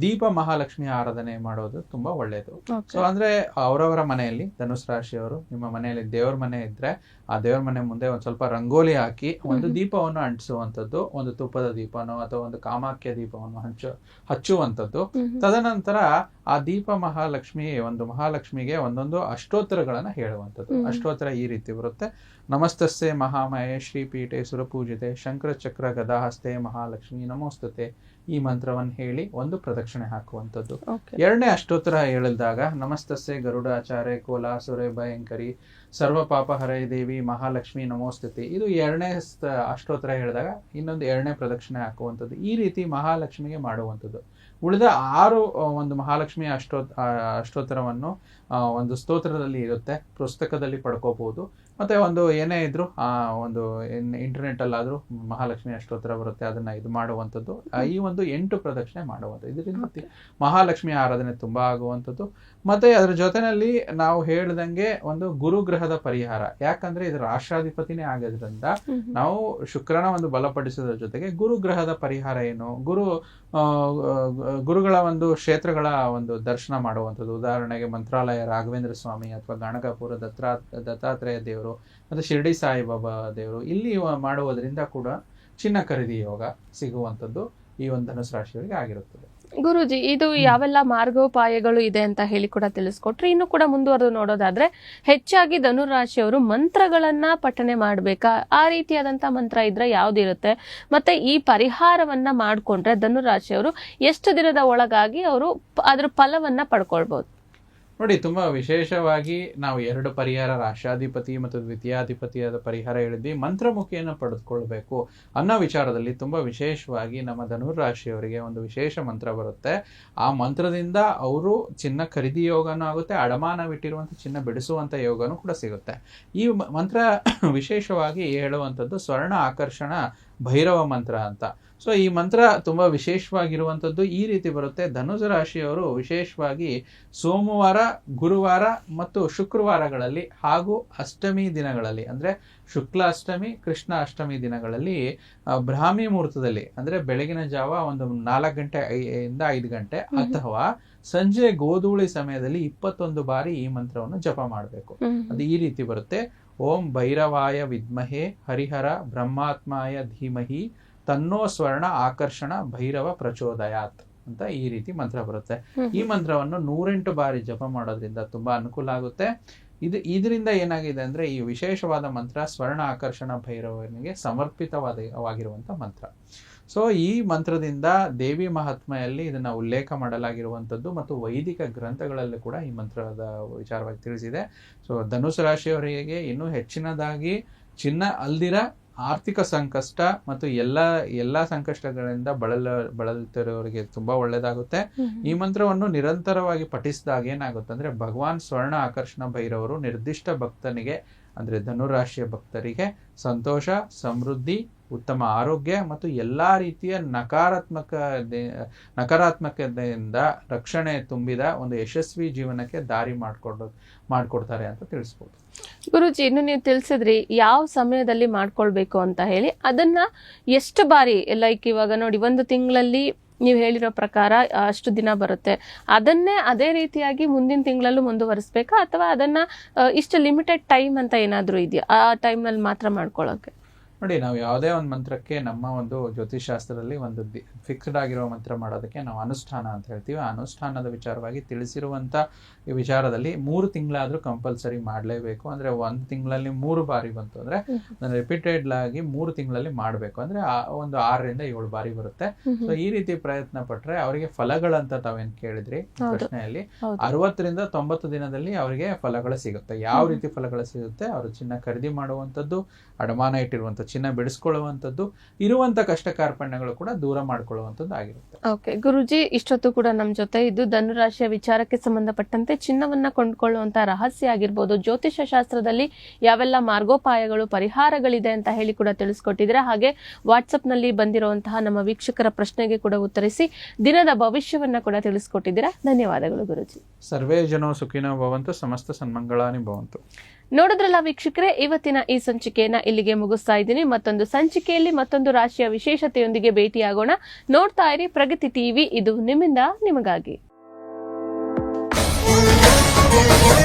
ದೀಪ ಮಹಾಲಕ್ಷ್ಮಿ ಆರಾಧನೆ ಮಾಡೋದು ತುಂಬಾ ಒಳ್ಳೆಯದು Okay. ಸೊ ಅಂದ್ರೆ ಅವರವರ ಮನೆಯಲ್ಲಿ ಧನುಸ್ ರಾಶಿಯವರು ನಿಮ್ಮ ಮನೆಯಲ್ಲಿ ದೇವರ ಮನೆ ಇದ್ರೆ ಆ ದೇವರ ಮನೆ ಮುಂದೆ ಒಂದ್ ಸ್ವಲ್ಪ ರಂಗೋಲಿ ಹಾಕಿ ಒಂದು ದೀಪವನ್ನು ಅಂಟಿಸುವಂತದ್ದು ಒಂದು ತುಪ್ಪದ ದೀಪನೋ ಅಥವಾ ಒಂದು ಕಾಮಾಖ್ಯ ದೀಪವನ್ನು ಹಂಚು ಹಚ್ಚುವಂಥದ್ದು. ತದನಂತರ ಆ ದೀಪ ಮಹಾಲಕ್ಷ್ಮಿ ಒಂದು ಮಹಾಲಕ್ಷ್ಮಿಗೆ ಒಂದೊಂದು ಅಷ್ಟೋತ್ತರಗಳನ್ನ ಹೇಳುವಂಥದ್ದು. ಅಷ್ಟೋತ್ತರ ಈ ರೀತಿ ಬರುತ್ತೆ. ನಮಸ್ತಸ್ಸೆ ಮಹಾಮಯೇ ಶ್ರೀಪೀಠೆ ಸುರಪೂಜಿತೆ ಶಂಕರ ಚಕ್ರ ಗದಾಹಸ್ತೆ ಮಹಾಲಕ್ಷ್ಮಿ ನಮೋಸ್ತತೆ. ಈ ಮಂತ್ರವನ್ನು ಹೇಳಿ ಒಂದು ಪ್ರದಕ್ಷಿಣೆ ಹಾಕುವಂಥದ್ದು. ಎರಡನೇ ಅಷ್ಟೋತ್ತರ ಹೇಳಿದಾಗ ನಮಸ್ತಸ್ಸೆ ಗರುಡಾಚಾರ್ಯ ಕೋಲಾಸುರೆ ಭಯಂಕರಿ ಸರ್ವ ಪಾಪ ಹರೈ ದೇವಿ ಮಹಾಲಕ್ಷ್ಮಿ ನಮೋಸ್ತತೆ. ಇದು ಎರಡನೇ ಅಷ್ಟೋತ್ತರ ಹೇಳಿದಾಗ ಇನ್ನೊಂದು ಎರಡನೇ ಪ್ರದಕ್ಷಿಣೆ ಹಾಕುವಂಥದ್ದು. ಈ ರೀತಿ ಮಹಾಲಕ್ಷ್ಮಿಗೆ ಮಾಡುವಂಥದ್ದು. ಉಳಿದ ಆರು ಒಂದು ಮಹಾಲಕ್ಷ್ಮಿ ಅಷ್ಟೋ ಅಷ್ಟೋತ್ತರವನ್ನು ಒಂದು ಸ್ತೋತ್ರದಲ್ಲಿ ಇರುತ್ತೆ. ಪುಸ್ತಕದಲ್ಲಿ ಪಡ್ಕೋಬಹುದು. ಮತ್ತೆ ಒಂದು ಏನೇ ಇದ್ರು ಆ ಒಂದು ಇಂಟರ್ನೆಟ್ ಅಲ್ಲಾದ್ರೂ ಮಹಾಲಕ್ಷ್ಮಿ ಅಷ್ಟೋತ್ತರ ಬರುತ್ತೆ ಅದನ್ನ ಇದು ಮಾಡುವಂಥದ್ದು. ಈ ಒಂದು ಎಂಟು ಪ್ರದಕ್ಷಿಣೆ ಮಾಡುವಂಥದ್ದು. ಇದರಿಂದ ಮಹಾಲಕ್ಷ್ಮಿ ಆರಾಧನೆ ತುಂಬಾ ಆಗುವಂಥದ್ದು. ಮತ್ತೆ ಅದ್ರ ಜೊತೆನಲ್ಲಿ ನಾವು ಹೇಳ್ದಂಗೆ ಒಂದು ಗುರುಗ್ರಹದ ಪರಿಹಾರ. ಯಾಕಂದ್ರೆ ಇದರ ರಾಷ್ಟ್ರಾಧಿಪತಿನೇ ಆಗೋದ್ರಿಂದ. ನಾವು ಶುಕ್ರನ ಒಂದು ಬಲಪಡಿಸೋದ್ರ ಜೊತೆಗೆ ಗುರುಗ್ರಹದ ಪರಿಹಾರ ಏನು? ಗುರು ಗುರುಗಳ ಒಂದು ಕ್ಷೇತ್ರಗಳ ಒಂದು ದರ್ಶನ ಮಾಡುವಂಥದ್ದು. ಉದಾಹರಣೆಗೆ ಮಂತ್ರಾಲಯ ರಾಘವೇಂದ್ರ ಸ್ವಾಮಿ ಅಥವಾ ಗಣಕಪುರ ದತ್ತಾ ದತ್ತಾತ್ರೇಯ ದೇವರು ಮತ್ತು ಶಿರಡಿ ಸಾಯಿಬಾಬಾ ದೇವರು ಇಲ್ಲಿ ಮಾಡುವುದರಿಂದ ಕೂಡ ಚಿನ್ನ ಖರೀದಿ ಯೋಗ ಸಿಗುವಂಥದ್ದು ಈ ಒಂದು ಧನುಸು ರಾಶಿಯವರಿಗೆ ಆಗಿರುತ್ತದೆ. ಗುರುಜಿ ಇದು ಯಾವೆಲ್ಲ ಮಾರ್ಗೋಪಾಯಗಳು ಇದೆ ಅಂತ ಹೇಳಿ ಕೂಡ ತಿಳಿಸ್ಕೊಟ್ರಿ. ಇನ್ನು ಕೂಡ ಮುಂದುವರೆದು ನೋಡೋದಾದ್ರೆ ಹೆಚ್ಚಾಗಿ ಧನುರಾಶಿಯವರು ಮಂತ್ರಗಳನ್ನ ಪಠನೆ ಮಾಡ್ಬೇಕಾ? ಆ ರೀತಿಯಾದಂತ ಮಂತ್ರ ಇದ್ರೆ ಯಾವ್ದಿರುತ್ತೆ? ಮತ್ತೆ ಈ ಪರಿಹಾರವನ್ನ ಮಾಡಿಕೊಂಡ್ರೆ ಧನುರಾಶಿಯವರು ಎಷ್ಟು ದಿನದ ಒಳಗಾಗಿ ಅವರು ಅದ್ರ ಫಲವನ್ನ ಪಡ್ಕೊಳ್ಬಹುದು ನೋಡಿ, ತುಂಬ ವಿಶೇಷವಾಗಿ ನಾವು ಎರಡು ಪರಿಹಾರ, ರಾಷ್ಟ್ರಾಧಿಪತಿ ಮತ್ತು ದ್ವಿತೀಯಾಧಿಪತಿಯಾದ ಪರಿಹಾರ ಹೇಳಿದ್ವಿ. ಮಂತ್ರಮುಖಿಯನ್ನು ಪಡೆದುಕೊಳ್ಬೇಕು ಅನ್ನೋ ವಿಚಾರದಲ್ಲಿ ತುಂಬ ವಿಶೇಷವಾಗಿ ನಮ್ಮ ಧನುರ್ ರಾಶಿಯವರಿಗೆ ಒಂದು ವಿಶೇಷ ಮಂತ್ರ ಬರುತ್ತೆ. ಆ ಮಂತ್ರದಿಂದ ಅವರು ಚಿನ್ನ ಖರೀದಿ ಯೋಗನೂ ಆಗುತ್ತೆ ಅಡಮಾನವಿಟ್ಟಿರುವಂಥ ಚಿನ್ನ ಬಿಡಿಸುವಂಥ ಯೋಗನೂ ಕೂಡ ಸಿಗುತ್ತೆ. ಈ ಮಂತ್ರ ವಿಶೇಷವಾಗಿ ಹೇಳುವಂಥದ್ದು ಸ್ವರ್ಣ ಆಕರ್ಷಣ ಭೈರವ ಮಂತ್ರ ಅಂತ. ಸೊ ಈ ಮಂತ್ರ ತುಂಬಾ ವಿಶೇಷವಾಗಿರುವಂಥದ್ದು ಈ ರೀತಿ ಬರುತ್ತೆ. ಧನುಸು ರಾಶಿಯವರು ವಿಶೇಷವಾಗಿ ಸೋಮವಾರ ಗುರುವಾರ ಮತ್ತು ಶುಕ್ರವಾರಗಳಲ್ಲಿ ಹಾಗೂ ಅಷ್ಟಮಿ ದಿನಗಳಲ್ಲಿ ಅಂದ್ರೆ ಶುಕ್ಲ ಅಷ್ಟಮಿ ಕೃಷ್ಣ ಅಷ್ಟಮಿ ದಿನಗಳಲ್ಲಿ ಬ್ರಾಹ್ಮಿ ಮುಹೂರ್ತದಲ್ಲಿ ಅಂದ್ರೆ ಬೆಳಗಿನ ಜಾವ ಒಂದು ನಾಲ್ಕು ಗಂಟೆ ಇಂದ ಐದು ಗಂಟೆ ಅಥವಾ ಸಂಜೆ ಗೋಧೂಳಿ ಸಮಯದಲ್ಲಿ ಇಪ್ಪತ್ತೊಂದು ಬಾರಿ ಈ ಮಂತ್ರವನ್ನು ಜಪ ಮಾಡಬೇಕು. ಅದು ಈ ರೀತಿ ಬರುತ್ತೆ. ಓಂ ಭೈರವಾಯ ವಿದ್ಮಹೆ ಹರಿಹರ ಬ್ರಹ್ಮಾತ್ಮಾಯ ಧೀಮಹಿ ತನ್ನೋ ಸ್ವರ್ಣ ಆಕರ್ಷಣ ಭೈರವ ಪ್ರಚೋದಯಾತ್ ಅಂತ ಈ ರೀತಿ ಮಂತ್ರ ಬರುತ್ತೆ. ಈ ಮಂತ್ರವನ್ನು ನೂರೆಂಟು ಬಾರಿ ಜಪ ಮಾಡೋದ್ರಿಂದ ತುಂಬಾ ಅನುಕೂಲ ಆಗುತ್ತೆ. ಇದು ಇದರಿಂದ ಏನಾಗಿದೆ ಅಂದ್ರೆ ಈ ವಿಶೇಷವಾದ ಮಂತ್ರ ಸ್ವರ್ಣ ಆಕರ್ಷಣ ಭೈರವನಿಗೆ ಸಮರ್ಪಿತವಾದವಾಗಿರುವಂತ ಮಂತ್ರ. ಸೊ ಈ ಮಂತ್ರದಿಂದ ದೇವಿ ಮಹಾತ್ಮೆಯಲ್ಲಿ ಇದನ್ನ ಉಲ್ಲೇಖ ಮಾಡಲಾಗಿರುವಂಥದ್ದು ಮತ್ತು ವೈದಿಕ ಗ್ರಂಥಗಳಲ್ಲಿ ಕೂಡ ಈ ಮಂತ್ರದ ವಿಚಾರವಾಗಿ ತಿಳಿಸಿದೆ. ಸೊ ಧನುಸು ರಾಶಿಯವರಿಗೆ ಇನ್ನೂ ಹೆಚ್ಚಿನದಾಗಿ ಚಿನ್ನ ಅಲ್ದಿರ ಆರ್ಥಿಕ ಸಂಕಷ್ಟ ಮತ್ತು ಎಲ್ಲ ಎಲ್ಲ ಸಂಕಷ್ಟಗಳಿಂದ ಬಳಲ ಬಳಲುತ್ತಿರೋರಿಗೆ ತುಂಬಾ ಒಳ್ಳೇದಾಗುತ್ತೆ. ಈ ಮಂತ್ರವನ್ನು ನಿರಂತರವಾಗಿ ಪಠಿಸಿದಾಗ ಏನಾಗುತ್ತೆ ಅಂದ್ರೆ ಭಗವಾನ್ ಸ್ವರ್ಣ ಆಕರ್ಷಣ ಭೈರವರು ನಿರ್ದಿಷ್ಟ ಭಕ್ತನಿಗೆ ಅಂದ್ರೆ ಧನುರಾಶಿಯ ಭಕ್ತರಿಗೆ ಸಂತೋಷ ಸಮೃದ್ಧಿ ಉತ್ತಮ ಆರೋಗ್ಯ ಮತ್ತು ಎಲ್ಲಾ ರೀತಿಯ ನಕಾರಾತ್ಮಕ ನಕಾರಾತ್ಮಕತೆಯಿಂದ ರಕ್ಷಣೆ ತುಂಬಿದ ಒಂದು ಯಶಸ್ವಿ ಜೀವನಕ್ಕೆ ದಾರಿ ಮಾಡಿಕೊಡೋ ಮಾಡಿಕೊಡ್ತಾರೆ ಅಂತ ತಿಳಿಸ್ಬೋದು ಗುರುಜಿ, ಇನ್ನು ನೀವು ತಿಳಿಸಿದ್ರಿ ಯಾವ ಸಮಯದಲ್ಲಿ ಮಾಡ್ಕೊಳ್ಬೇಕು ಅಂತ ಹೇಳಿ. ಅದನ್ನ ಎಷ್ಟು ಬಾರಿ ಲೈಕ್ ಇವಾಗ ನೋಡಿ, ಒಂದು ತಿಂಗಳಲ್ಲಿ ನೀವು ಹೇಳಿರೋ ಪ್ರಕಾರ ಅಷ್ಟು ದಿನ ಬರುತ್ತೆ. ಅದನ್ನೇ ಅದೇ ರೀತಿಯಾಗಿ ಮುಂದಿನ ತಿಂಗಳಲ್ಲೂ ಮುಂದುವರಿಸ್ಬೇಕಾ? ಅಥವಾ ಅದನ್ನ ಇಷ್ಟು ಲಿಮಿಟೆಡ್ ಟೈಮ್ ಅಂತ ಏನಾದರೂ ಇದೆಯಾ? ಆ ಟೈಮ್ನಲ್ಲಿ ಮಾತ್ರ ಮಾಡ್ಕೊಳ್ಳೋಕೆ ನೋಡಿ, ನಾವು ಯಾವುದೇ ಒಂದು ಮಂತ್ರಕ್ಕೆ ನಮ್ಮ ಒಂದು ಜ್ಯೋತಿಷಾಸ್ತ್ರದಲ್ಲಿ ಒಂದು ಫಿಕ್ಸ್ಡ್ ಆಗಿರೋ ಮಂತ್ರ ಮಾಡೋದಕ್ಕೆ ನಾವು ಅನುಷ್ಠಾನ ಅಂತ ಹೇಳ್ತೀವಿ. ಆ ಅನುಷ್ಠಾನದ ವಿಚಾರವಾಗಿ ತಿಳಿಸಿರುವಂತ ಈ ವಿಚಾರದಲ್ಲಿ ಮೂರು ತಿಂಗಳಾದ್ರೂ ಕಂಪಲ್ಸರಿ ಮಾಡಲೇಬೇಕು. ಅಂದ್ರೆ ಒಂದು ತಿಂಗಳಲ್ಲಿ ಮೂರು ಬಾರಿ ಬಂತು ಅಂದ್ರೆ ರಿಪೀಟೆಡ್ ಆಗಿ ಮೂರು ತಿಂಗಳಲ್ಲಿ ಮಾಡಬೇಕು. ಅಂದ್ರೆ ಆ ಒಂದು ಆರರಿಂದ ಏಳು ಬಾರಿ ಬರುತ್ತೆ. ಸೊ ಈ ರೀತಿ ಪ್ರಯತ್ನ ಪಟ್ಟರೆ ಅವರಿಗೆ ಫಲಗಳಂತ ತಾವೇನ್ ಕೇಳಿದ್ರಿ. ಪ್ರಶ್ನೆಯಲ್ಲಿ? ಅರವತ್ತರಿಂದ ತೊಂಬತ್ತು ದಿನದಲ್ಲಿ ಅವರಿಗೆ ಫಲಗಳು ಸಿಗುತ್ತೆ. ಯಾವ ರೀತಿ ಫಲಗಳು ಸಿಗುತ್ತೆ? ಅವರು ಚಿನ್ನ ಖರೀದಿ ಮಾಡುವಂಥದ್ದು ಅಡಮಾನ ಇಟ್ಟಿರುವಂತ ಚಿನ್ನ ಬಿಡಿಸ್ಕೊಳ್ಳುವಂಥದ್ದು ಇರುವಂತ ಕಷ್ಟ ಕಾರ್ಪಣ್ಯಗಳು ಕೂಡ ದೂರ ಮಾಡಿಕೊಳ್ಳುವಂಥದ್ದು ಆಗಿರುತ್ತೆ. ಓಕೆ ಗುರುಜಿ ಇಷ್ಟೊತ್ತು ಕೂಡ ನಮ್ಮ ಜೊತೆ ಇದ್ದು. ಧನುರಾಶಿಯ ವಿಚಾರಕ್ಕೆ ಸಂಬಂಧಪಟ್ಟಂತೆ ಚಿನ್ನವನ್ನ ಕೊಂಡ್ಕೊಳ್ಳುವಂತ ರಹಸ್ಯ ಆಗಿರ್ಬೋದು. ಜ್ಯೋತಿಷ ಶಾಸ್ತ್ರದಲ್ಲಿ ಯಾವೆಲ್ಲ ಮಾರ್ಗೋಪಾಯಗಳು ಪರಿಹಾರಗಳಿದೆ ಅಂತ ಹೇಳಿ ಕೂಡ ತಿಳಿಸ್ಕೊಟ್ಟಿದ್ರೆ ಹಾಗೆ ವಾಟ್ಸಪ್ನಲ್ಲಿ ಬಂದಿರುವಂತಹ ನಮ್ಮ ವೀಕ್ಷಕರ ಪ್ರಶ್ನೆಗೆ ಕೂಡ ಉತ್ತರಿಸಿ ದಿನದ ಭವಿಷ್ಯವನ್ನ ಕೂಡ ತಿಳಿಸ್ಕೊಟ್ಟಿದ್ದೀರಾ. ಧನ್ಯವಾದಗಳು ಗುರುಜಿ. ಸರ್ವೇ ಜನೋ ಸುಖಿನೋ ಭವಂತು ಸಮಸ್ತ ಸನ್ಮಂಗಳಾನಿ ಭವಂತು. ನೋಡಿದ್ರಲ್ಲ ವೀಕ್ಷಕರೇ ಇವತ್ತಿನ ಈ ಸಂಚಿಕೆಯನ್ನ ಇಲ್ಲಿಗೆ ಮುಗಿಸ್ತಾ ಇದ್ದೀನಿ. ಮತ್ತೊಂದು ಸಂಚಿಕೆಯಲ್ಲಿ ಮತ್ತೊಂದು ರಾಶಿಯ ವಿಶೇಷತೆಯೊಂದಿಗೆ ಭೇಟಿಯಾಗೋಣ. ನೋಡ್ತಾ ಇರಿ ಪ್ರಗತಿ ಟಿವಿ ಇದು ನಿಮ್ಮಿಂದ ನಿಮಗಾಗಿ. Müzik